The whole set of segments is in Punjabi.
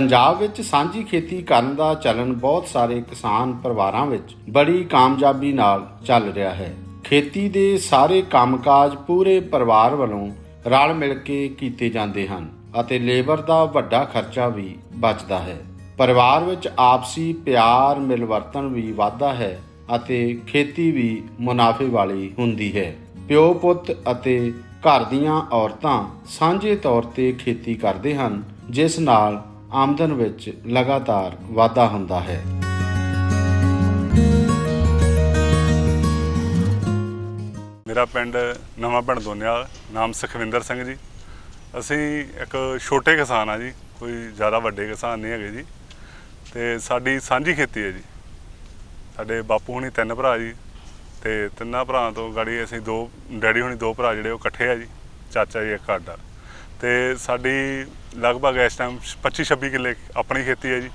ਪੰਜਾਬ ਵਿੱਚ ਸਾਂਝੀ ਖੇਤੀ ਕਰਨ ਦਾ ਚਲਨ ਬਹੁਤ ਸਾਰੇ ਕਿਸਾਨ ਪਰਿਵਾਰਾਂ ਵਿੱਚ ਬੜੀ ਕਾਮਯਾਬੀ ਨਾਲ ਚੱਲ ਰਿਹਾ ਹੈ। ਖੇਤੀ ਦੇ ਸਾਰੇ ਕੰਮਕਾਜ ਪੂਰੇ ਪਰਿਵਾਰ ਵੱਲੋਂ ਰਲ ਮਿਲ ਕੇ ਕੀਤੇ ਜਾਂਦੇ ਹਨ ਅਤੇ ਲੇਬਰ ਦਾ ਵੱਡਾ ਖਰਚਾ ਵੀ ਬਚਦਾ ਹੈ। ਪਰਿਵਾਰ ਵਿੱਚ ਆਪਸੀ ਪਿਆਰ ਮਿਲਵਰਤਨ ਵੀ ਵੱਧਦਾ ਹੈ ਅਤੇ ਖੇਤੀ ਵੀ ਮੁਨਾਫੇ ਵਾਲੀ ਹੁੰਦੀ ਹੈ। ਪਿਓ ਪੁੱਤ ਅਤੇ ਘਰ ਦੀਆਂ ਔਰਤਾਂ ਸਾਂਝੇ ਤੌਰ ਤੇ ਖੇਤੀ ਕਰਦੇ ਹਨ, ਜਿਸ ਨਾਲ ਆਮਦਨ ਵਿੱਚ ਲਗਾਤਾਰ ਵਾਧਾ ਹੁੰਦਾ ਹੈ। ਮੇਰਾ ਪਿੰਡ ਨਵਾਂ ਪਿੰਡ ਦੋਨਿਆਲ, ਨਾਮ ਸੁਖਵਿੰਦਰ ਸਿੰਘ ਜੀ। ਅਸੀਂ ਇੱਕ ਛੋਟੇ ਕਿਸਾਨ ਆ ਜੀ, ਕੋਈ ਜ਼ਿਆਦਾ ਵੱਡੇ ਕਿਸਾਨ ਨਹੀਂ ਹੈਗੇ ਜੀ। ਤੇ ਸਾਡੀ ਸਾਂਝੀ ਖੇਤੀ ਹੈ ਜੀ। ਸਾਡੇ ਬਾਪੂ ਹੁਣੀ ਤਿੰਨ ਭਰਾ ਜੀ, ਤੇ ਤਿੰਨਾਂ ਭਰਾਵਾਂ ਤੋਂ ਗਾੜੀ ਅਸੀਂ ਦੋ, ਡੈਡੀ ਹੁਣੀ ਦੋ ਭਰਾ ਜਿਹੜੇ ਉਹ ਇਕੱਠੇ ਆ ਜੀ, ਚਾਚਾ ਜੀ, ਇੱਕ ਸਾਡਾ ਤੇ ਸਾਡੀ ਲਗਭਗ ਇਸ ਟਾਈਮ 25 26 ਕਿੱਲੇ ਆਪਣੀ ਖੇਤੀ ਹੈ ਜੀ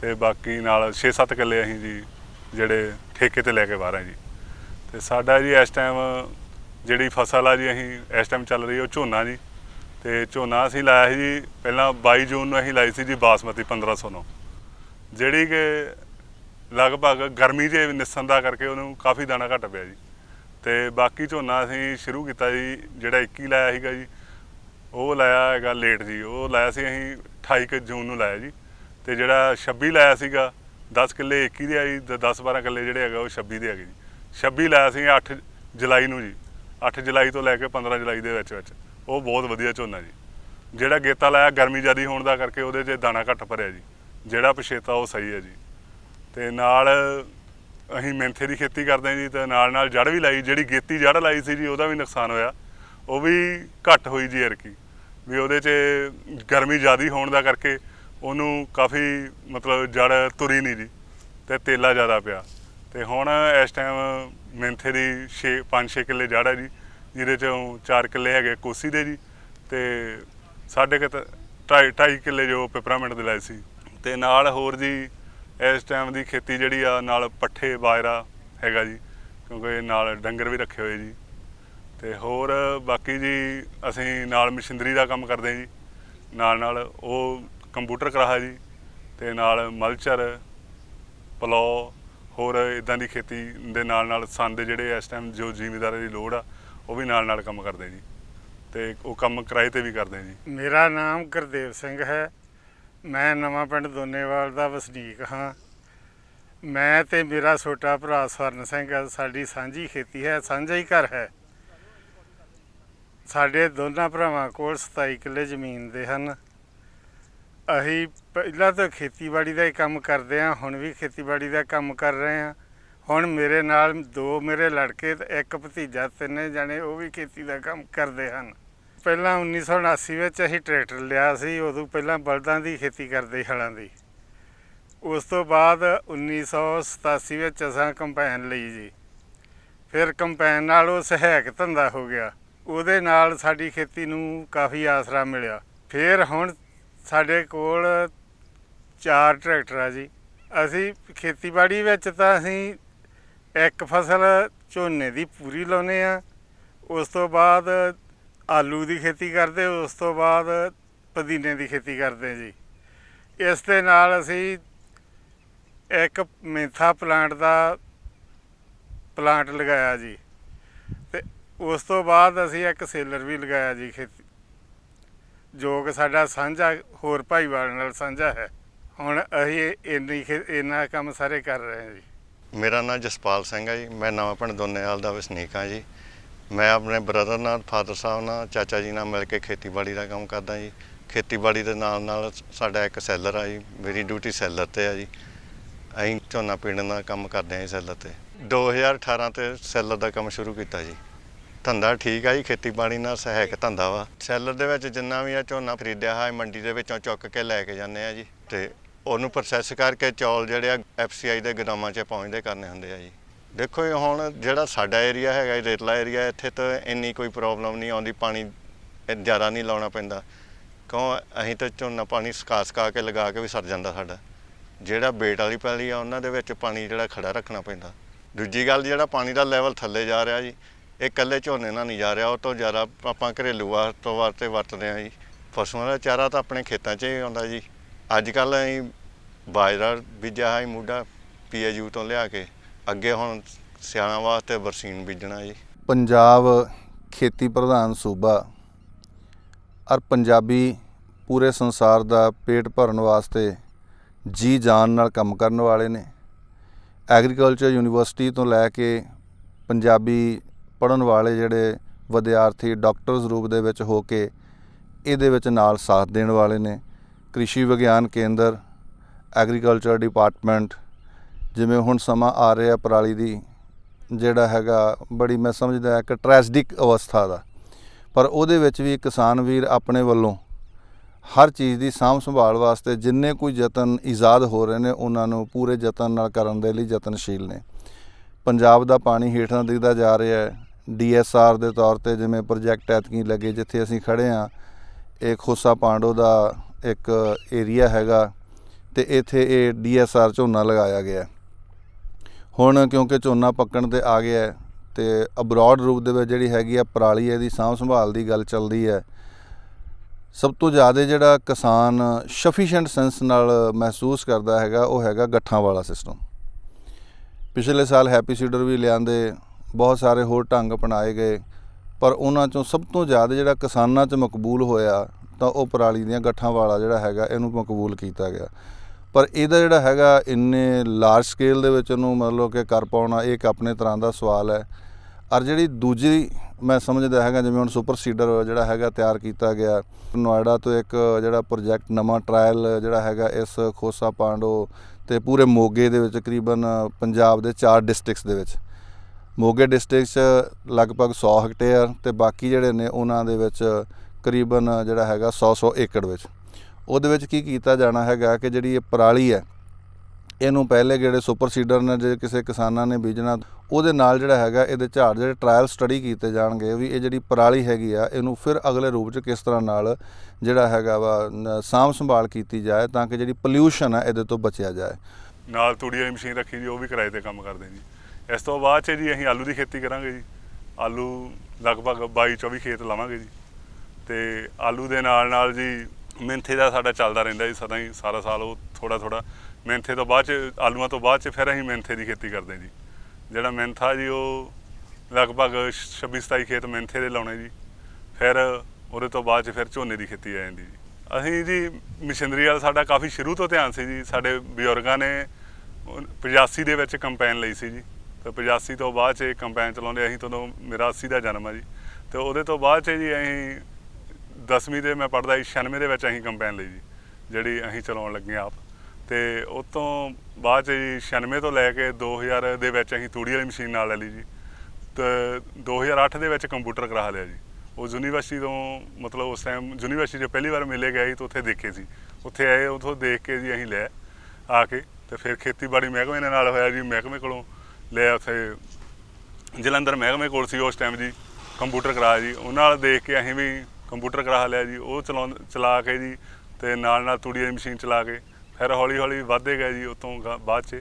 ਤੇ ਬਾਕੀ ਨਾਲ 6-7 ਕਿੱਲੇ ਅਸੀਂ ਜੀ ਜਿਹੜੇ ਠੇਕੇ ਤੇ ਲੈ ਕੇ ਬਾਹਰ ਆ ਜੀ। ਤੇ ਸਾਡਾ ਜੀ ਇਸ ਟਾਈਮ ਜਿਹੜੀ ਫਸਲ ਆ ਜੀ ਅਸੀਂ ਇਸ ਟਾਈਮ ਚੱਲ ਰਹੀ ਉਹ ਝੋਨਾ ਜੀ। ਤੇ ਝੋਨਾ ਅਸੀਂ ਲਾਇਆ ਸੀ ਜੀ ਪਹਿਲਾਂ 22 ਜੂਨ ਨੂੰ ਅਸੀਂ ਲਾਈ ਸੀ ਜੀ ਬਾਸਮਤੀ 1509 ਜਿਹੜੀ ਕਿ ਲਗਭਗ ਗਰਮੀ ਦੇ ਨਿਸਨ ਦਾ ਕਰਕੇ ਉਹਨੂੰ ਕਾਫੀ ਦਾਣਾ ਘਟ ਪਿਆ ਜੀ। ਤੇ ਬਾਕੀ ਝੋਨਾ ਅਸੀਂ ਸ਼ੁਰੂ ਕੀਤਾ ਜੀ, ਜਿਹੜਾ 21 ਲਾਇਆ ਸੀਗਾ ਜੀ। ਉਹ ਲਾਇਆ ਹੈਗਾ ਲੇਟ ਜੀ, ਉਹ ਲਾਇਆ ਸੀ ਅਸੀਂ 28 ਕੁ ਜੂਨ ਨੂੰ ਲਾਇਆ ਜੀ। ਤੇ ਜਿਹੜਾ 26 ਲਾਇਆ ਸੀਗਾ 10 ਕਿੱਲੇ 21 ਦੇ ਆ ਜੀ, ਤੇ 10 12 ਕਿੱਲੇ ਜਿਹੜੇ ਹੈਗਾ ਉਹ 26 ਦੇ ਹੈਗੇ ਜੀ। 26 ਲਾਇਆ ਸੀ 8 ਜੁਲਾਈ ਨੂੰ ਜੀ 8 ਜੁਲਾਈ ਤੋਂ ਲੈ ਕੇ 15 ਜੁਲਾਈ ਦੇ ਵਿੱਚ ਵਿੱਚ। ਉਹ ਬਹੁਤ ਵਧੀਆ ਝੋਨਾ ਜੀ। ਜਿਹੜਾ ਗੇਤਾ ਲਾਇਆ ਗਰਮੀ ਜ਼ਿਆਦੀ ਹੋਣ ਦਾ ਕਰਕੇ ਉਹਦੇ 'ਚ ਦਾਣਾ ਘੱਟ ਭਰਿਆ ਜੀ। ਜਿਹੜਾ ਪਛੇਤਾ ਉਹ ਸਹੀ ਹੈ ਜੀ। ਤੇ ਨਾਲ ਅਸੀਂ ਮੈਂਥੇ ਦੀ ਖੇਤੀ ਕਰਦੇ ਹਾਂ ਜੀ, ਤੇ ਨਾਲ ਨਾਲ ਜੜ ਵੀ ਲਾਈ, ਜਿਹੜੀ ਗੇਤੀ ਜੜ ਲਾਈ ਸੀ ਜੀ, ਉਹਦਾ ਵੀ ਨੁਕਸਾਨ ਹੋਇਆ। ਉਹ ਵੀ ਘੱਟ ਹੋਈ ਜੀ ਐਰਕੀ ਵੀ ਉਹਦੇ 'ਚ ਗਰਮੀ ਜ਼ਿਆਦੀ ਹੋਣ ਦਾ ਕਰਕੇ ਉਹਨੂੰ ਕਾਫੀ ਮਤਲਬ ਜੜ ਤੁਰੀ ਨਹੀਂ ਜੀ ਤੇ ਤੇਲਾ ਜ਼ਿਆਦਾ ਪਿਆ। ਤੇ ਹੁਣ ਇਸ ਟਾਈਮ ਮੈਂਥੇ ਦੀ 6 5-6 ਕਿੱਲੇ ਜੜ ਹੈ ਜੀ, ਜਿਹਦੇ ਚੋਂ 4 ਕਿੱਲੇ ਹੈਗੇ ਕੋਸੀ ਦੇ ਜੀ ਤੇ ਸਾਡੇ ਕਿ 2.5 ਕਿੱਲੇ ਜੋ ਪਿਪਰਾਮਿੰਟ ਦੇ ਲਾਏ ਸੀ। ਤੇ ਨਾਲ ਹੋਰ ਜੀ ਇਸ ਟਾਈਮ ਦੀ ਖੇਤੀ ਜਿਹੜੀ ਆ ਨਾਲ ਪੱਠੇ, ਬਾਜਰਾ ਹੈਗਾ ਜੀ, ਕਿਉਂਕਿ ਨਾਲ ਡੰਗਰ ਵੀ ਰੱਖੇ ਹੋਏ ਜੀ। ਤੇ ਹੋਰ ਬਾਕੀ ਜੀ ਅਸੀਂ ਨਾਲ ਮਸ਼ੀਨਰੀ ਦਾ ਕੰਮ ਕਰਦੇ ਜੀ। ਨਾਲ ਨਾਲ ਉਹ ਕੰਪਿਊਟਰ ਕਰਾਹਾ ਜੀ ਤੇ ਨਾਲ ਮਲਚਰ, ਪਲੋ, ਹੋਰ ਇਦਾਂ ਦੀ ਖੇਤੀ ਦੇ ਨਾਲ ਨਾਲ ਸੰਦ ਜਿਹੜੇ ਇਸ ਟਾਈਮ ਜੋ ਜ਼ਿਮੀਦਾਰਾਂ ਦੀ ਲੋੜ ਆ, ਉਹ ਵੀ ਨਾਲ ਨਾਲ ਕੰਮ ਕਰਦੇ ਜੀ। ਤੇ ਉਹ ਕੰਮ ਕਿਰਾਏ ਤੇ ਵੀ ਕਰਦੇ ਜੀ। ਮੇਰਾ ਨਾਮ ਗੁਰਦੇਵ ਸਿੰਘ ਹੈ। ਮੈਂ ਨਵਾਂ ਪਿੰਡ ਦੋਨੇਵਾਲ ਦਾ ਵਸਨੀਕ ਹਾਂ। ਮੈਂ ਤੇ ਮੇਰਾ ਛੋਟਾ ਭਰਾ ਸਵਰਨ ਸਿੰਘ ਸਾਡੀ ਸਾਂਝੀ ਖੇਤੀ ਹੈ, ਸਾਂਝਾ ਹੀ ਘਰ ਹੈ। ਸਾਡੇ ਦੋਨਾਂ ਭਰਾਵਾਂ ਕੋਲ 27 ਕਿੱਲੇ ਜ਼ਮੀਨ ਦੇ ਹਨ। ਅਸੀਂ ਪਹਿਲਾਂ ਤਾਂ ਖੇਤੀਬਾੜੀ ਦਾ ਹੀ ਕੰਮ ਕਰਦੇ ਹਾਂ, ਹੁਣ ਵੀ ਖੇਤੀਬਾੜੀ ਦਾ ਕੰਮ ਕਰ ਰਹੇ ਹਾਂ। ਹੁਣ ਮੇਰੇ ਨਾਲ ਦੋ ਮੇਰੇ ਲੜਕੇ ਤੇ ਇੱਕ ਭਤੀਜਾ, ਤਿੰਨੇ ਜਣੇ ਉਹ ਵੀ ਖੇਤੀ ਦਾ ਕੰਮ ਕਰਦੇ ਹਨ। ਪਹਿਲਾਂ 1979 ਵਿੱਚ ਅਸੀਂ ਟਰੈਕਟਰ ਲਿਆ ਸੀ, ਉਦੋਂ ਪਹਿਲਾਂ ਬਲਦਾਂ ਦੀ ਖੇਤੀ ਕਰਦੇ ਹਲਾਂ ਦੀ। ਉਸ ਤੋਂ ਬਾਅਦ 1987 ਵਿੱਚ ਅਸਾਂ ਕੰਪੈਨ ਲਈ ਜੀ। ਫਿਰ ਕੰਪੈਨ ਨਾਲ ਉਹ ਸਹਾਇਕ ਧੰਦਾ ਹੋ ਗਿਆ। ਉਹਦੇ ਨਾਲ ਸਾਡੀ ਖੇਤੀ ਨੂੰ ਕਾਫੀ ਆਸਰਾ ਮਿਲਿਆ। ਫਿਰ ਹੁਣ ਸਾਡੇ ਕੋਲ ਚਾਰ ਟਰੈਕਟਰ ਆ ਜੀ। ਅਸੀਂ ਖੇਤੀਬਾੜੀ ਵਿੱਚ ਤਾਂ ਅਸੀਂ ਇੱਕ ਫਸਲ ਝੋਨੇ ਦੀ ਪੂਰੀ ਲਾਉਨੇ ਆ ਉਸ ਤੋਂ ਬਾਅਦ ਆਲੂ ਦੀ ਖੇਤੀ ਕਰਦੇ, ਉਸ ਤੋਂ ਬਾਅਦ ਪੁਦੀਨੇ ਦੀ ਖੇਤੀ ਕਰਦੇ ਜੀ। ਇਸ ਦੇ ਨਾਲ ਅਸੀਂ ਇੱਕ ਮੇਥਾ ਪਲਾਂਟ ਦਾ ਪਲਾਂਟ ਲਗਾਇਆ ਜੀ। ਉਸ ਤੋਂ ਬਾਅਦ ਅਸੀਂ ਇੱਕ ਸੇਲਰ ਵੀ ਲਗਾਇਆ ਜੀ ਖੇਤੀ। ਜੋ ਕਿ ਸਾਡਾ ਸਾਂਝਾ, ਹੋਰ ਭਾਈਵਾਲ ਨਾਲ ਸਾਂਝਾ ਹੈ। ਹੁਣ ਅਸੀਂ ਇੰਨੀ ਖੇ- ਇੰਨਾ ਕੰਮ ਸਾਰੇ ਕਰ ਰਹੇ ਹਾਂ ਜੀ। ਮੇਰਾ ਨਾਮ ਜਸਪਾਲ ਸਿੰਘ ਹੈ ਜੀ। ਮੈਂ ਨਵਾਂ ਪਿੰਡ ਦੋਨੇਵਾਲ ਦਾ ਵਸਨੀਕ ਹਾਂ ਜੀ। ਮੈਂ ਆਪਣੇ ਬ੍ਰਦਰ ਨਾਲ ਫਾਦਰ ਸਾਹਿਬ ਨਾਲ, ਚਾਚਾ ਜੀ ਨਾਲ ਮਿਲ ਕੇ ਖੇਤੀਬਾੜੀ ਦਾ ਕੰਮ ਕਰਦਾ ਜੀ। ਖੇਤੀਬਾੜੀ ਦੇ ਨਾਲ ਨਾਲ ਸਾਡਾ ਇੱਕ ਸੈਲਰ ਆ ਜੀ। ਮੇਰੀ ਡਿਊਟੀ ਸੈਲਰ ਤੇ ਆ ਜੀ। ਅਸੀਂ ਝੋਨਾ ਪੀੜਨ ਦਾ ਕੰਮ ਕਰਦੇ ਹਾਂ ਜੀ ਸੈਲਰ ਤੇ। 2018 ਤੇ ਸੈਲਰ ਦਾ ਕੰਮ ਸ਼ੁਰੂ ਕੀਤਾ ਜੀ। ਧੰਦਾ ਠੀਕ ਆ ਜੀ, ਖੇਤੀਬਾੜੀ ਨਾਲ ਸਹਾਇਕ ਧੰਦਾ ਵਾ। ਸੈਲਰ ਦੇ ਵਿੱਚ ਜਿੰਨਾ ਵੀ ਆ ਝੋਨਾ ਖਰੀਦਿਆ ਹੈ ਮੰਡੀ ਦੇ ਵਿੱਚੋਂ ਚੁੱਕ ਕੇ ਲੈ ਕੇ ਜਾਂਦੇ ਆ ਜੀ। ਤੇ ਉਹਨੂੰ ਪ੍ਰੋਸੈਸ ਕਰਕੇ ਚੌਲ ਜਿਹੜੇ ਆ ਐਫਸੀਆਈ ਦੇ ਗੋਦਾਮਾਂ 'ਚ ਪਹੁੰਚਦੇ ਕਰਨੇ ਹੁੰਦੇ ਆ ਜੀ। ਦੇਖੋ ਜੀ, ਹੁਣ ਜਿਹੜਾ ਸਾਡਾ ਏਰੀਆ ਹੈਗਾ ਜੀ, ਰੇਤਲਾ ਏਰੀਆ ਇੱਥੇ ਤਾਂ ਇੰਨੀ ਕੋਈ ਪ੍ਰੋਬਲਮ ਨਹੀਂ, ਆਉਂਦੀ ਪਾਣੀ ਜ਼ਿਆਦਾ ਨਹੀਂ ਲਾਉਣਾ ਪੈਂਦਾ। ਕਿਉਂ? ਅਸੀਂ ਤਾਂ ਝੋਨਾ ਪਾਣੀ ਸੁਕਾ ਸਕਾ ਕੇ ਲਗਾ ਕੇ ਵੀ ਸਰ ਜਾਂਦਾ ਸਾਡਾ। ਜਿਹੜਾ ਬੇਟ ਵਾਲੀ ਪੈਲੀ ਆ, ਉਹਨਾਂ ਦੇ ਵਿੱਚ ਪਾਣੀ ਜਿਹੜਾ ਖੜਾ ਰੱਖਣਾ ਪੈਂਦਾ। ਦੂਜੀ ਗੱਲ, ਜਿਹੜਾ ਪਾਣੀ ਦਾ ਲੈਵਲ ਥੱਲੇ ਜਾ ਰਿਹਾ ਜੀ ਇਹ ਇਕੱਲੇ ਝੋਨੇ ਨਾਲ ਨਹੀਂ ਜਾ ਰਿਹਾ ਉਹ ਤੋਂ ਜ਼ਿਆਦਾ ਆਪਾਂ ਘਰੇਲੂ ਵਾਰ ਵਾਸਤੇ ਵਰਤਦੇ ਆ ਜੀ। ਪਸ਼ੂਆਂ ਦਾ ਚਾਰਾ ਤਾਂ ਆਪਣੇ ਖੇਤਾਂ 'ਚ ਹੀ ਆਉਂਦਾ ਜੀ। ਅੱਜ ਕੱਲ ਅਸੀਂ ਬਾਜਰਾ ਬੀਜਿਆ ਹੈ, ਮੂਡਾ ਪੀਏਯੂ ਤੋਂ ਲਿਆ ਕੇ, ਅੱਗੇ ਹੁਣ ਸਿਆਣਾ ਵਾਸਤੇ ਬਰਸੀਨ ਬੀਜਣਾ ਜੀ। ਪੰਜਾਬ ਖੇਤੀ ਪ੍ਰਧਾਨ ਸੂਬਾ, ਔਰ ਪੰਜਾਬੀ ਪੂਰੇ ਸੰਸਾਰ ਦਾ ਪੇਟ ਭਰਨ ਵਾਸਤੇ ਜੀ ਜਾਨ ਨਾਲ ਕੰਮ ਕਰਨ ਵਾਲੇ ਨੇ। ਐਗਰੀਕਲਚਰ ਯੂਨੀਵਰਸਿਟੀ ਤੋਂ ਲੈ ਕੇ ਪੰਜਾਬੀ ਪੜਨ ਵਾਲੇ ਜਿਹੜੇ ਵਿਦਿਆਰਥੀ ਡਾਕਟਰਸ ਰੂਪ ਦੇ ਵਿੱਚ ਹੋ ਕੇ ਇਹਦੇ ਵਿੱਚ ਨਾਲ ਸਾਥ ਦੇਣ ਵਾਲੇ ਨੇ। ਕ੍ਰਿਸ਼ੀ ਵਿਗਿਆਨ ਕੇਂਦਰ ਐਗਰੀਕਲਚਰ ਡਿਪਾਰਟਮੈਂਟ ਜਿਵੇਂ ਹੁਣ ਸਮਾਂ ਆ ਰਿਹਾ ਪਰਾਲੀ ਦੀ, ਜਿਹੜਾ ਹੈਗਾ ਬੜੀ ਮੈਂ ਸਮਝਦਾ ਇੱਕ ਟ੍ਰੈਜਡਿਕ ਅਵਸਥਾ ਦਾ। ਪਰ ਉਹਦੇ ਵਿੱਚ ਵੀ ਕਿਸਾਨ ਵੀਰ ਆਪਣੇ ਵੱਲੋਂ ਹਰ ਚੀਜ਼ ਦੀ ਸਾਂਭ ਸੰਭਾਲ ਵਾਸਤੇ ਜਿੰਨੇ ਕੋਈ ਯਤਨ ਇਜਾਦ ਹੋ ਰਹੇ ਨੇ, ਉਹਨਾਂ ਨੂੰ ਪੂਰੇ ਯਤਨ ਨਾਲ ਕਰਨ ਦੇ ਲਈ ਯਤਨਸ਼ੀਲ ਨੇ। ਪੰਜਾਬ ਦਾ ਪਾਣੀ ਹੇਠਾਂ ਦਿਖਦਾ ਜਾ ਰਿਹਾ ਹੈ। ਡੀਐਸਆਰ ਦੇ ਤੌਰ ਤੇ ਜਿਵੇਂ ਪ੍ਰੋਜੈਕਟ ਐਤਕੀ ਲੱਗੇ, ਜਿੱਥੇ ਅਸੀਂ ਖੜੇ ਆ, ਇਹ ਖੋਸਾ ਪਾਂਡੋ ਦਾ ਇੱਕ ਏਰੀਆ ਹੈਗਾ ਤੇ ਇੱਥੇ ਇਹ ਡੀਐਸਆਰ ਝੋਨਾ ਲਗਾਇਆ ਗਿਆ। ਹੁਣ ਕਿਉਂਕਿ ਝੋਨਾ ਪੱਕਣ ਤੇ ਆ ਗਿਆ ਹੈ ਤੇ ਅਬਰੋਡ ਰੂਪ ਦੇ ਵਿੱਚ ਜਿਹੜੀ ਹੈਗੀ ਆ ਪਰਾਲੀ, ਇਹਦੀ ਸਾਂਭ ਸੰਭਾਲ ਦੀ ਗੱਲ ਚੱਲਦੀ ਹੈ। ਸਭ ਤੋਂ ਜ਼ਿਆਦਾ ਜਿਹੜਾ ਕਿਸਾਨ ਸਫੀਸ਼ੀਐਂਟ ਸੈਂਸ ਨਾਲ ਮਹਿਸੂਸ ਕਰਦਾ ਹੈਗਾ, ਉਹ ਹੈਗਾ ਗੱਠਾਂ ਵਾਲਾ ਸਿਸਟਮ ਪਿਛਲੇ ਸਾਲ ਹੈਪੀ ਸੀਡਰ ਵੀ ਲਿਆਂਦੇ ਬਹੁਤ ਸਾਰੇ ਹੋਰ ਢੰਗ ਅਪਣਾਏ ਗਏ, ਪਰ ਉਹਨਾਂ ਚੋਂ ਸਭ ਤੋਂ ਜ਼ਿਆਦਾ ਜਿਹੜਾ ਕਿਸਾਨਾਂ 'ਚ ਮਕਬੂਲ ਹੋਇਆ ਤਾਂ ਉਹ ਪਰਾਲੀ ਦੀਆਂ ਗੱਠਾਂ ਵਾਲਾ ਜਿਹੜਾ ਹੈਗਾ ਇਹਨੂੰ ਮਕਬੂਲ ਕੀਤਾ ਗਿਆ। ਪਰ ਇਹਦਾ ਜਿਹੜਾ ਹੈਗਾ ਇੰਨੇ ਲਾਰਜ ਸਕੇਲ ਦੇ ਵਿੱਚ ਉਹਨੂੰ ਮਤਲਬ ਕਿ ਕਰ ਪਾਉਣਾ, ਇਹ ਇੱਕ ਆਪਣੇ ਤਰ੍ਹਾਂ ਦਾ ਸਵਾਲ ਹੈ। ਔਰ ਜਿਹੜੀ ਦੂਜੀ ਮੈਂ ਸਮਝਦਾ ਹੈਗਾ, ਜਿਵੇਂ ਹੁਣ ਸੁਪਰ ਸੀਡਰ ਜਿਹੜਾ ਹੈਗਾ ਤਿਆਰ ਕੀਤਾ ਗਿਆ, ਨੋਇਡਾ ਤੋਂ ਇੱਕ ਜਿਹੜਾ ਪ੍ਰੋਜੈਕਟ ਨਵਾਂ ਟ੍ਰਾਇਲ ਜਿਹੜਾ ਹੈਗਾ ਇਸ ਖੋਸਾ ਪਾਂਡੋ ਤੇ ਪੂਰੇ ਮੋਗੇ ਦੇ ਵਿੱਚ ਤਕਰੀਬਨ ਪੰਜਾਬ ਦੇ ਚਾਰ ਡਿਸਟ੍ਰਿਕਟਸ ਦੇ ਵਿੱਚ। ਮੋਗੇ ਡਿਸਟ੍ਰਿਕਟ 'ਚ ਲਗਭਗ 100 ਹੈਕਟੇਅਰ ਤੇ ਬਾਕੀ ਜਿਹੜੇ ਨੇ ਉਹਨਾਂ ਦੇ ਵਿੱਚ ਕਰੀਬਨ ਜਿਹੜਾ ਹੈਗਾ 100 100 ਏਕੜ ਵਿੱਚ। ਉਹਦੇ ਵਿੱਚ ਕੀ ਕੀਤਾ ਜਾਣਾ ਹੈਗਾ ਕਿ ਜਿਹੜੀ ਇਹ ਪਰਾਲੀ ਹੈ, ਇਹਨੂੰ ਪਹਿਲੇ ਜਿਹੜੇ ਸੁਪਰ ਸੀਡਰ ਨੇ, ਜੇ ਕਿਸੇ ਕਿਸਾਨਾਂ ਨੇ ਬੀਜਣਾ, ਉਹਦੇ ਨਾਲ ਜਿਹੜਾ ਹੈਗਾ ਇਹਦੇ ਝਾੜ ਜਿਹੜੇ ਟ੍ਰਾਇਲ ਸਟੱਡੀ ਕੀਤੇ ਜਾਣਗੇ ਵੀ ਇਹ ਜਿਹੜੀ ਪਰਾਲੀ ਹੈਗੀ ਆ, ਇਹਨੂੰ ਫਿਰ ਅਗਲੇ ਰੂਪ 'ਚ ਕਿਸ ਤਰ੍ਹਾਂ ਨਾਲ ਜਿਹੜਾ ਹੈਗਾ ਵਾ ਸਾਂਭ ਸੰਭਾਲ ਕੀਤੀ ਜਾਏ ਤਾਂ ਕਿ ਜਿਹੜੀ ਪੋਲਿਊਸ਼ਨ ਆ, ਇਹਦੇ ਤੋਂ ਬਚਿਆ ਜਾਏ। ਨਾਲ ਤੂੜੀ ਵਾਲੀ ਮਸ਼ੀਨ ਰੱਖੀ ਜੀ ਉਹ ਵੀ ਕਿਰਾਏ ਤੇ ਕੰਮ ਕਰਦੇ ਜੀ ਇਸ ਤੋਂ ਬਾਅਦ ਚ ਜੀ ਅਸੀਂ ਆਲੂ ਦੀ ਖੇਤੀ ਕਰਾਂਗੇ ਜੀ। ਆਲੂ ਲਗਭਗ 22 24 ਖੇਤ ਲਾਵਾਂਗੇ ਜੀ। ਤੇ ਆਲੂ ਦੇ ਨਾਲ ਨਾਲ ਜੀ ਮਿੰਥੇ ਦਾ ਸਾਡਾ ਚੱਲਦਾ ਰਹਿੰਦਾ ਜੀ ਸਦਾ ਹੀ, ਸਾਰਾ ਸਾਲ ਉਹ ਥੋੜਾ ਥੋੜਾ ਮਿੰਥੇ ਤੋਂ ਬਾਅਦ ਚ, ਆਲੂਆਂ ਤੋਂ ਬਾਅਦ ਚ ਫਿਰ ਅਸੀਂ ਮਿੰਥੇ ਦੀ ਖੇਤੀ ਕਰਦੇ ਜੀ। ਜਿਹੜਾ ਮਿਹਨਤਾ ਜੀ ਉਹ ਲਗਭਗ 26 27 ਖੇਤ ਮਿੰਥੇ ਦੇ ਲਾਉਣੇ ਜੀ। ਫਿਰ ਉਹਦੇ ਤੋਂ ਬਾਅਦ ਚ ਫਿਰ ਝੋਨੇ ਦੀ ਖੇਤੀ ਆ ਜਾਂਦੀ ਜੀ। ਅਸੀਂ ਜੀ ਮਸ਼ੀਨਰੀ ਵਾਲਾ ਸਾਡਾ ਕਾਫੀ ਸ਼ੁਰੂ ਤੋਂ ਧਿਆਨ ਸੀ ਜੀ। ਸਾਡੇ ਬਜ਼ੁਰਗਾਂ ਨੇ 85 ਦੇ ਵਿੱਚ ਕੰਪੈਨ ਲਈ ਸੀ ਜੀ। ਤੇ 85 ਤੋਂ ਬਾਅਦ ਚ ਇਹ ਕੰਪੈਨ ਚਲਾਉਂਦੇ ਅਸੀਂ ਤੋਂ ਮੇਰਾ 80 ਦਾ ਜਨਮ ਆ ਜੀ। ਤੇ ਉਹਦੇ ਤੋਂ ਬਾਅਦ ਚ ਜੀ ਅਸੀਂ 10ਵੀਂ ਦੇ ਮੈਂ ਪੜਦਾ ਸੀ 96 ਦੇ ਵਿੱਚ ਅਸੀਂ ਕੰਪੈਨ ਲਈ ਜੀ, ਜਿਹੜੀ ਅਸੀਂ ਚਲਾਉਣ ਲੱਗੇ ਆਪ। ਤੇ ਉਸ ਤੋਂ ਬਾਅਦ ਚ ਜੀ 96 ਤੋਂ ਲੈ ਕੇ 2000 ਦੇ ਵਿੱਚ ਅਸੀਂ ਤੂੜੀ ਵਾਲੀ ਮਸ਼ੀਨ ਨਾਲ ਲੈ ਲਈ ਜੀ। ਤੇ 2008 ਦੇ ਵਿੱਚ ਕੰਪਿਊਟਰ ਕਰਾ ਲਿਆ ਜੀ। ਉਹ ਯੂਨੀਵਰਸਿਟੀ ਤੋਂ ਮਤਲਬ ਉਸ ਟਾਈਮ ਯੂਨੀਵਰਸਿਟੀ 'ਚ ਪਹਿਲੀ ਵਾਰ ਮਿਲੇ ਗਏ ਸੀ ਤਾਂ ਉੱਥੇ ਦੇਖੇ ਸੀ। ਉੱਥੇ ਆਏ, ਉੱਥੋਂ ਦੇਖ ਕੇ ਜੀ ਅਸੀਂ ਲੈ ਆ ਕੇ ਤੇ ਫਿਰ ਖੇਤੀਬਾੜੀ ਮਹਿਕਮੇ ਦੇ ਨਾਲ ਹੋਇਆ ਜੀ, ਮਹਿਕਮੇ ਕੋਲੋਂ ਲਿਆ ਉੱਥੇ ਜਲੰਧਰ ਮਹਿਕਮੇ ਕੋਲ ਸੀ ਉਸ ਟਾਈਮ ਜੀ, ਕੰਪਿਊਟਰ ਕਰਾਇਆ ਜੀ। ਉਹਨਾਂ ਨਾਲ ਦੇਖ ਕੇ ਅਸੀਂ ਵੀ ਕੰਪਿਊਟਰ ਕਰਾ ਲਿਆ ਜੀ। ਉਹ ਚਲਾਉਂ ਚਲਾ ਕੇ ਜੀ ਤੇ ਨਾਲ ਨਾਲ ਤੂੜੀ ਦੀ ਮਸ਼ੀਨ ਚਲਾ ਕੇ ਫਿਰ ਹੌਲੀ ਹੌਲੀ ਵਧਦੇ ਗਏ ਜੀ ਉਤੋਂ ਬਾਅਦ 'ਚ।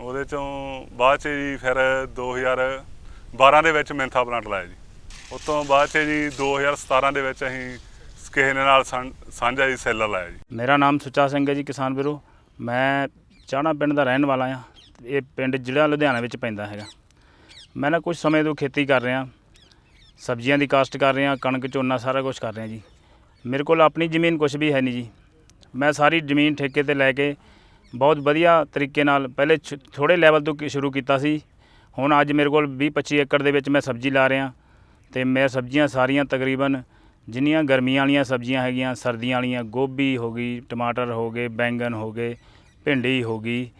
ਉਹਦੇ ਚੋਂ ਬਾਅਦ 'ਚ ਜੀ ਫਿਰ 2012 ਦੇ ਵਿੱਚ ਮੈਂਥਾ ਪਲਾਂਟ ਲਾਇਆ ਜੀ। ਉਸ ਤੋਂ ਬਾਅਦ 'ਚ ਜੀ 2017 ਦੇ ਵਿੱਚ ਅਸੀਂ ਕਿਸੇ ਦੇ ਨਾਲ ਸਾਂ- ਸਾਂਝਾ ਜੀ ਸੈੱਲ ਲਾਇਆ ਜੀ। ਮੇਰਾ ਨਾਮ ਸੁੱਚਾ ਸਿੰਘ ਹੈ ਜੀ ਕਿਸਾਨ ਵੀਰੋ। ਮੈਂ ਚਾਹਣਾ ਪਿੰਡ ਦਾ ਰਹਿਣ ਵਾਲਾ ਆ ਇਹ ਪਿੰਡ ਜ਼ਿਲ੍ਹਾ ਲੁਧਿਆਣਾ ਵਿੱਚ ਪੈਂਦਾ ਹੈਗਾ। ਮੈਂ ਨਾ ਕੁਝ ਸਮੇਂ ਤੋਂ ਖੇਤੀ ਕਰ ਰਿਹਾ, ਸਬਜ਼ੀਆਂ ਦੀ ਕਾਸ਼ਤ ਕਰ ਰਿਹਾ, ਕਣਕ, ਝੋਨਾ ਸਾਰਾ ਕੁਝ ਕਰ ਰਿਹਾ ਜੀ। ਮੇਰੇ ਕੋਲ ਆਪਣੀ ਜ਼ਮੀਨ ਕੁਝ ਵੀ ਹੈ ਨਹੀਂ ਜੀ। ਮੈਂ ਸਾਰੀ ਜ਼ਮੀਨ ਠੇਕੇ ਤੇ ਲੈ ਕੇ ਬਹੁਤ ਵਧੀਆ ਤਰੀਕੇ ਨਾਲ ਪਹਿਲੇ ਥੋੜੇ ਲੈਵਲ ਤੋਂ ਕੀ- ਸ਼ੁਰੂ ਕੀਤਾ ਸੀ। ਹੁਣ ਅੱਜ ਮੇਰੇ ਕੋਲ 20 25 ਏਕੜ ਦੇ ਵਿੱਚ ਮੈਂ ਸਬਜ਼ੀ ਲਾ ਰਿਹਾ ਤੇ ਮੈਂ ਸਬਜ਼ੀਆਂ ਸਾਰੀਆਂ ਤਕਰੀਬਨ ਜਿੰਨੀਆਂ ਗਰਮੀਆਂ ਵਾਲੀਆਂ ਸਬਜ਼ੀਆਂ ਹੈਗੀਆਂ, ਸਰਦੀਆਂ ਵਾਲੀਆਂ, ਗੋਭੀ ਹੋ ਗਈ, ਟਮਾਟਰ ਹੋ ਗਏ ਬੈਂਗਨ ਹੋ ਗਏ, ਭਿੰਡੀ ਹੋ ਗਈ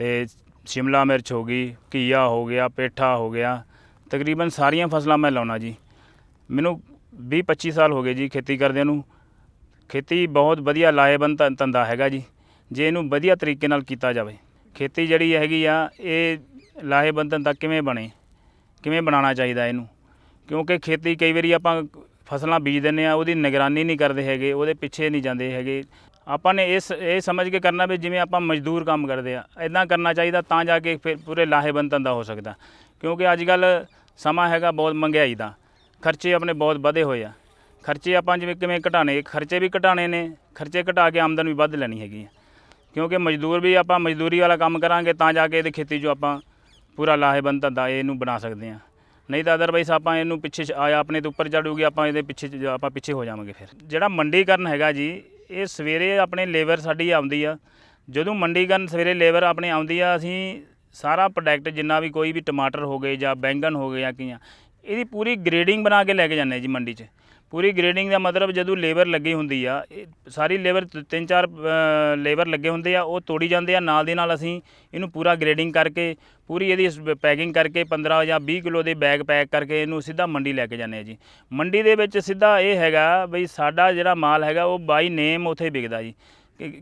ਤੇ ਸ਼ਿਮਲਾ ਮਿਰਚ ਹੋ ਗਈ, ਘੀਆ ਹੋ ਗਿਆ, ਪੇਠਾ ਹੋ ਗਿਆ, ਤਕਰੀਬਨ ਸਾਰੀਆਂ ਫਸਲਾਂ ਮੈਂ ਲਾਉਣਾ ਜੀ। ਮੈਨੂੰ 20 25 ਸਾਲ ਹੋ ਗਏ ਜੀ ਖੇਤੀ ਕਰਦਿਆਂ ਨੂੰ। ਖੇਤੀ ਬਹੁਤ ਵਧੀਆ ਲਾਹੇਵੰਦ ਧੰਦਾ ਹੈਗਾ ਜੀ, ਜੇ ਇਹਨੂੰ ਵਧੀਆ ਤਰੀਕੇ ਨਾਲ ਕੀਤਾ ਜਾਵੇ। ਖੇਤੀ ਜਿਹੜੀ ਹੈਗੀ ਆ, ਇਹ ਲਾਹੇਵੰਦ ਧੰਦਾ ਕਿਵੇਂ ਬਣੇ? ਕਿਵੇਂ ਬਣਾਉਣਾ ਚਾਹੀਦਾ ਇਹਨੂੰ? ਕਿਉਂਕਿ ਖੇਤੀ ਕਈ ਵਾਰੀ ਆਪਾਂ ਫਸਲਾਂ ਬੀਜ ਦਿੰਦੇ ਆ, ਉਹਦੀ ਨਿਗਰਾਨੀ ਨਹੀਂ ਕਰਦੇ ਹੈਗੇ, ਉਹਦੇ ਪਿੱਛੇ ਨਹੀਂ ਜਾਂਦੇ ਹੈਗੇ। ਆਪਾਂ ਨੇ ਇਸ, ਇਹ ਸਮਝ ਕੇ ਕਰਨਾ ਵੀ ਜਿਵੇਂ ਆਪਾਂ ਮਜ਼ਦੂਰ ਕੰਮ ਕਰਦੇ ਆ ਇਦਾਂ ਕਰਨਾ ਚਾਹੀਦਾ ਤਾਂ ਜਾ ਕੇ ਫਿਰ ਪੂਰੇ ਲਾਹੇਵੰਦ ਧੰਦਾ ਹੋ ਸਕਦਾ। ਕਿਉਂਕਿ ਅੱਜ ਕੱਲ ਸਮਾਂ ਹੈਗਾ ਬਹੁਤ ਮਹਿੰਗਾਈ ਦਾ, ਖਰਚੇ ਆਪਣੇ ਬਹੁਤ ਵਧੇ ਹੋਏ ਆ। ਖਰਚੇ ਆਪਾਂ ਜਿਵੇਂ ਕਿਵੇਂ ਘਟਾਣੇ ਖਰਚੇ ਵੀ ਘਟਾਣੇ ਨੇ, ਖਰਚੇ ਘਟਾ ਕੇ ਆਮਦਨ ਵੀ ਵੱਧ ਲੈਣੀ ਹੈਗੀ ਹੈ ਕਿਉਂਕਿ ਮਜ਼ਦੂਰ ਵੀ ਆਪਾਂ ਮਜ਼ਦੂਰੀ ਵਾਲਾ ਕੰਮ ਕਰਾਂਗੇ ਤਾਂ ਜਾ ਕੇ ਇਹਦੇ ਖੇਤੀ 'ਚੋਂ ਆਪਾਂ ਪੂਰਾ ਲਾਹੇਵੰਦ ਧੰਦਾ ਇਹਨੂੰ ਬਣਾ ਸਕਦੇ ਹਾਂ ਨਹੀਂ ਤਾਂ ਅਦਰਵਾਈਜ਼ ਆਪਾਂ ਇਹਨੂੰ ਪਿੱਛੇ ਆਇਆ ਆਪਣੇ ਤੋਂ ਉੱਪਰ ਚੜੂਗੀ ਆਪਾਂ ਇਹਦੇ ਪਿੱਛੇ ਆਪਾਂ ਪਿੱਛੇ ਹੋ ਜਾਵਾਂਗੇ ਫਿਰ। ਜਿਹੜਾ ਮੰਡੀਕਰਨ ਹੈਗਾ ਜੀ ਇਹ ਸਵੇਰੇ ਆਪਣੇ ਲੇਬਰ ਸਾਡੀ ਆਉਂਦੀ ਆ। ਜਦੋਂ ਮੰਡੀਕਰਨ ਸਵੇਰੇ ਲੇਬਰ ਆਪਣੇ ਆਉਂਦੀ ਆ, ਅਸੀਂ ਸਾਰਾ ਪ੍ਰੋਡਕਟ ਜਿੰਨਾ ਵੀ ਕੋਈ ਵੀ ਟਮਾਟਰ ਹੋ ਗਏ ਜਾਂ ਬੈਂਗਣ ਹੋ ਗਏ ਜਾਂ ਕੀਆਂ ਇਹਦੀ ਪੂਰੀ ਗ੍ਰੇਡਿੰਗ ਬਣਾ ਕੇ ਲੈ ਕੇ ਜਾਂਦੇ ਜੀ ਮੰਡੀ 'ਚ। ਪੂਰੀ ਗ੍ਰੇਡਿੰਗ ਦਾ ਮਤਲਬ ਜਦੋਂ ਲੇਬਰ ਲੱਗੀ ਹੁੰਦੀ ਆ, ਇਹ ਸਾਰੀ ਲੇਬਰ ਤਿੰਨ ਚਾਰ ਲੇਬਰ ਲੱਗੇ ਹੁੰਦੇ ਆ, ਉਹ ਤੋੜੀ ਜਾਂਦੇ ਆ, ਨਾਲ ਦੀ ਨਾਲ ਅਸੀਂ ਇਹਨੂੰ ਪੂਰਾ ਗ੍ਰੇਡਿੰਗ ਕਰਕੇ, ਪੂਰੀ ਇਹਦੀ ਪੈਕਿੰਗ ਕਰਕੇ 15 ਜਾਂ 20 ਕਿਲੋ ਦੇ ਬੈਗ ਪੈਕ ਕਰਕੇ ਇਹਨੂੰ ਸਿੱਧਾ ਮੰਡੀ ਲੈ ਕੇ ਜਾਂਦੇ ਆ ਜੀ। ਮੰਡੀ ਦੇ ਵਿੱਚ ਸਿੱਧਾ ਇਹ ਹੈਗਾ ਬਈ ਸਾਡਾ ਜਿਹੜਾ ਮਾਲ ਹੈਗਾ ਉਹ ਬਾਈ ਨੇਮ ਉੱਥੇ ਵਿਕਦਾ ਜੀ।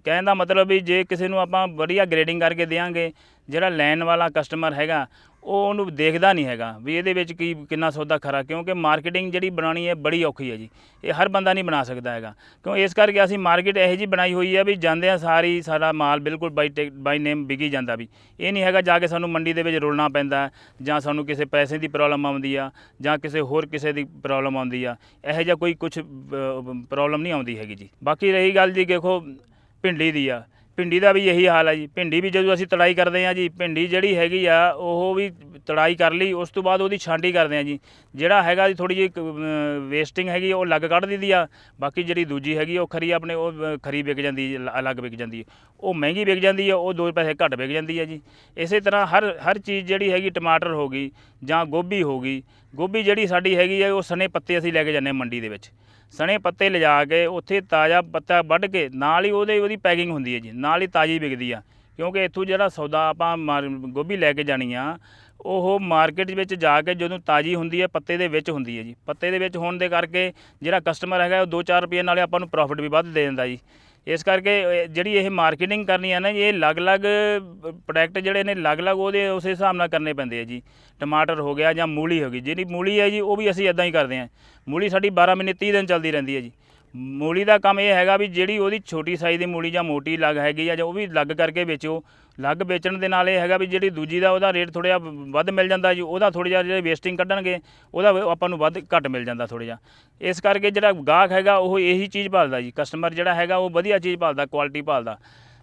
ਕਹਿਣ ਦਾ ਮਤਲਬ ਵੀ ਜੇ ਕਿਸੇ ਨੂੰ ਆਪਾਂ ਵਧੀਆ ਗ੍ਰੇਡਿੰਗ ਕਰਕੇ ਦੇਵਾਂਗੇ ਜਿਹੜਾ ਲੈਣ ਵਾਲਾ ਕਸਟਮਰ ਹੈਗਾ ਉਹ ਉਹਨੂੰ ਦੇਖਦਾ ਨਹੀਂ ਹੈਗਾ ਵੀ ਇਹਦੇ ਵਿੱਚ ਕੀ, ਕਿੰਨਾ ਸੌਦਾ ਖਰਾ, ਕਿਉਂਕਿ ਮਾਰਕੀਟਿੰਗ ਜਿਹੜੀ ਬਣਾਉਣੀ ਹੈ ਬੜੀ ਔਖੀ ਹੈ ਜੀ। ਇਹ ਹਰ ਬੰਦਾ ਨਹੀਂ ਬਣਾ ਸਕਦਾ ਹੈਗਾ। ਕਿਉਂ ਇਸ ਕਰਕੇ ਅਸੀਂ ਮਾਰਕੀਟ ਇਹੋ ਜੀ ਬਣਾਈ ਹੋਈ ਹੈ ਵੀ ਜਾਂਦੇ ਆ ਸਾਰੀ ਸਾਡਾ ਮਾਲ ਬਿਲਕੁਲ ਬਾਈ ਟੇ- ਬਾਈ ਨੇਮ ਵਿਕੀ ਜਾਂਦਾ ਵੀ। ਇਹ ਨਹੀਂ ਹੈਗਾ ਜਾ ਕੇ ਸਾਨੂੰ ਮੰਡੀ ਦੇ ਵਿੱਚ ਰੁਲਣਾ ਪੈਂਦਾ, ਜਾਂ ਸਾਨੂੰ ਕਿਸੇ ਪੈਸੇ ਦੀ ਪ੍ਰੋਬਲਮ ਆਉਂਦੀ ਆ, ਜਾਂ ਕਿਸੇ ਹੋਰ ਕਿਸੇ ਦੀ ਪ੍ਰੋਬਲਮ ਆਉਂਦੀ ਆ। ਇਹੋ ਜਿਹਾ ਕੋਈ ਕੁਝ ਪ੍ਰੋਬਲਮ ਨਹੀਂ ਆਉਂਦੀ ਹੈਗੀ ਜੀ। ਬਾਕੀ ਰਹੀ ਗੱਲ ਜੀ ਦੇਖੋ, ਭਿੰਡੀ ਦੀ ਆ। ਭਿੰਡੀ ਦਾ ਵੀ ਇਹੀ ਹਾਲ ਹੈ ਜੀ। ਭਿੰਡੀ ਵੀ ਜਦੋਂ ਅਸੀਂ ਤੜਾਈ ਕਰਦੇ ਹਾਂ ਜੀ, ਭਿੰਡੀ ਜਿਹੜੀ ਹੈਗੀ ਆ, ਉਹ ਵੀ ਤੜਾਈ ਕਰ ਲਈ, ਉਸ ਤੋਂ ਬਾਅਦ ਉਹਦੀ ਛਾਂਟੀ ਕਰਦੇ ਹਾਂ ਜੀ। ਜਿਹੜਾ ਹੈਗਾ ਜੀ ਥੋੜੀ ਜਿਹੀ ਵੇਸਟਿੰਗ ਹੈਗੀ, ਉਹ ਅਲੱਗ ਕੱਢ ਦਿੰਦੀ ਆ। ਬਾਕੀ ਜਿਹੜੀ ਦੂਜੀ ਹੈਗੀ, ਉਹ ਖਰੀ ਆਪਣੇ, ਉਹ ਖਰੀ ਵਿਕ ਜਾਂਦੀ ਅਲੱਗ ਵਿਕ ਜਾਂਦੀ ਹੈ ਉਹ ਮਹਿੰਗੀ ਵਿਕ ਜਾਂਦੀ ਆ, ਉਹ ਦੋ ਪੈਸੇ ਘੱਟ ਵਿਕ ਜਾਂਦੀ ਆ ਜੀ। ਇਸੇ ਤਰ੍ਹਾਂ ਹਰ ਹਰ ਚੀਜ਼ ਜਿਹੜੀ ਹੈਗੀ, ਟਮਾਟਰ ਹੋ ਗਈ ਜਾਂ ਗੋਭੀ ਹੋ ਗਈ, ਗੋਭੀ ਜਿਹੜੀ ਸਾਡੀ ਹੈਗੀ ਆ, ਉਹ ਸਨੇ ਪੱਤੇ ਅਸੀਂ ਲੈ ਕੇ ਜਾਂਦੇ ਹਾਂ ਮੰਡੀ ਦੇ ਵਿੱਚ। ਸਣੇ ਪੱਤੇ ਲਿਜਾ ਕੇ ਉੱਥੇ ਤਾਜ਼ਾ ਪੱਤਾ ਵੱਢ ਕੇ ਨਾਲ ਹੀ ਉਹਦੇ ਉਹਦੀ ਪੈਕਿੰਗ ਹੁੰਦੀ ਹੈ ਜੀ, ਨਾਲ ਹੀ ਤਾਜ਼ੀ ਵਿਕਦੀ ਆ। ਕਿਉਂਕਿ ਇੱਥੋਂ ਜਿਹੜਾ ਸੌਦਾ ਆਪਾਂ ਮਾਰ- ਗੋਭੀ ਲੈ ਕੇ ਜਾਣੀ ਆ, ਉਹ ਮਾਰਕੀਟ ਵਿੱਚ ਜਾ ਕੇ ਜਦੋਂ ਤਾਜ਼ੀ ਹੁੰਦੀ ਹੈ, ਪੱਤੇ ਦੇ ਵਿੱਚ ਹੁੰਦੀ ਹੈ ਜੀ। ਪੱਤੇ ਦੇ ਵਿੱਚ ਹੋਣ ਦੇ ਕਰਕੇ ਜਿਹੜਾ ਕਸਟਮਰ ਹੈਗਾ, ਉਹ 2-4 ਰੁਪਏ ਨਾਲੇ ਆਪਾਂ ਨੂੰ ਪ੍ਰੋਫਿਟ ਵੀ ਵੱਧ ਦੇ ਦਿੰਦਾ ਜੀ। ਇਸ ਕਰਕੇ ਜਿਹੜੀ ਇਹ ਮਾਰਕੀਟਿੰਗ ਕਰਨੀ ਹੈ ਨਾ ਜੀ, ਇਹ ਅਲੱਗ-ਅਲੱਗ ਪ੍ਰੋਡਕਟ ਜਿਹੜੇ ਨੇ ਅਲੱਗ-ਅਲੱਗ ਉਹਦੇ ਉਸੇ ਹਿਸਾਬ ਨਾਲ ਕਰਨੇ ਪੈਂਦੇ ਆ ਜੀ। ਟਮਾਟਰ ਹੋ ਗਿਆ ਜਾਂ ਮੂਲੀ ਹੋ ਗਈ ਜਿਹੜੀ ਮੂਲੀ ਹੈ ਜੀ ਉਹ ਵੀ ਅਸੀਂ ਇਦਾਂ ਹੀ ਕਰਦੇ ਹਾਂ ਮੂਲੀ ਸਾਡੀ 12 ਮਹੀਨੇ 30 ਦਿਨ ਚੱਲਦੀ ਰਹਿੰਦੀ ਹੈ ਜੀ। ਮੂਲੀ ਦਾ ਕੰਮ ਇਹ ਹੈਗਾ ਵੀ ਜਿਹੜੀ ਉਹਦੀ ਛੋਟੀ ਸਾਈਜ਼ ਦੀ ਮੂਲੀ ਜਾਂ ਮੋਟੀ ਲੱਗ ਹੈਗੀ ਆ ਜਾਂ ਉਹ ਵੀ ਲੱਗ ਕਰਕੇ ਵੇਚੋ। ਲੱਗ ਵੇਚਣ ਦੇ ਨਾਲ ਇਹ ਹੈਗਾ ਵੀ ਜਿਹੜੀ ਦੂਜੀ ਦਾ ਉਹਦਾ ਰੇਟ ਥੋੜ੍ਹਾ ਜਿਹਾ ਵੱਧ ਮਿਲ ਜਾਂਦਾ ਜੀ, ਉਹਦਾ ਥੋੜ੍ਹਾ ਜਿਹਾ ਜਿਹੜੇ ਵੇਸਟਿੰਗ ਕੱਢਣਗੇ, ਉਹਦਾ ਆਪਾਂ ਨੂੰ ਵੱਧ ਘੱਟ ਮਿਲ ਜਾਂਦਾ ਥੋੜ੍ਹਾ ਜਿਹਾ। ਇਸ ਕਰਕੇ ਜਿਹੜਾ ਗਾਹਕ ਹੈਗਾ, ਉਹ ਇਹੀ ਚੀਜ਼ ਭਾਲਦਾ ਜੀ। ਕਸਟਮਰ ਜਿਹੜਾ ਹੈਗਾ, ਉਹ ਵਧੀਆ ਚੀਜ਼ ਭਾਲਦਾ, ਕੁਆਲਿਟੀ ਭਾਲਦਾ।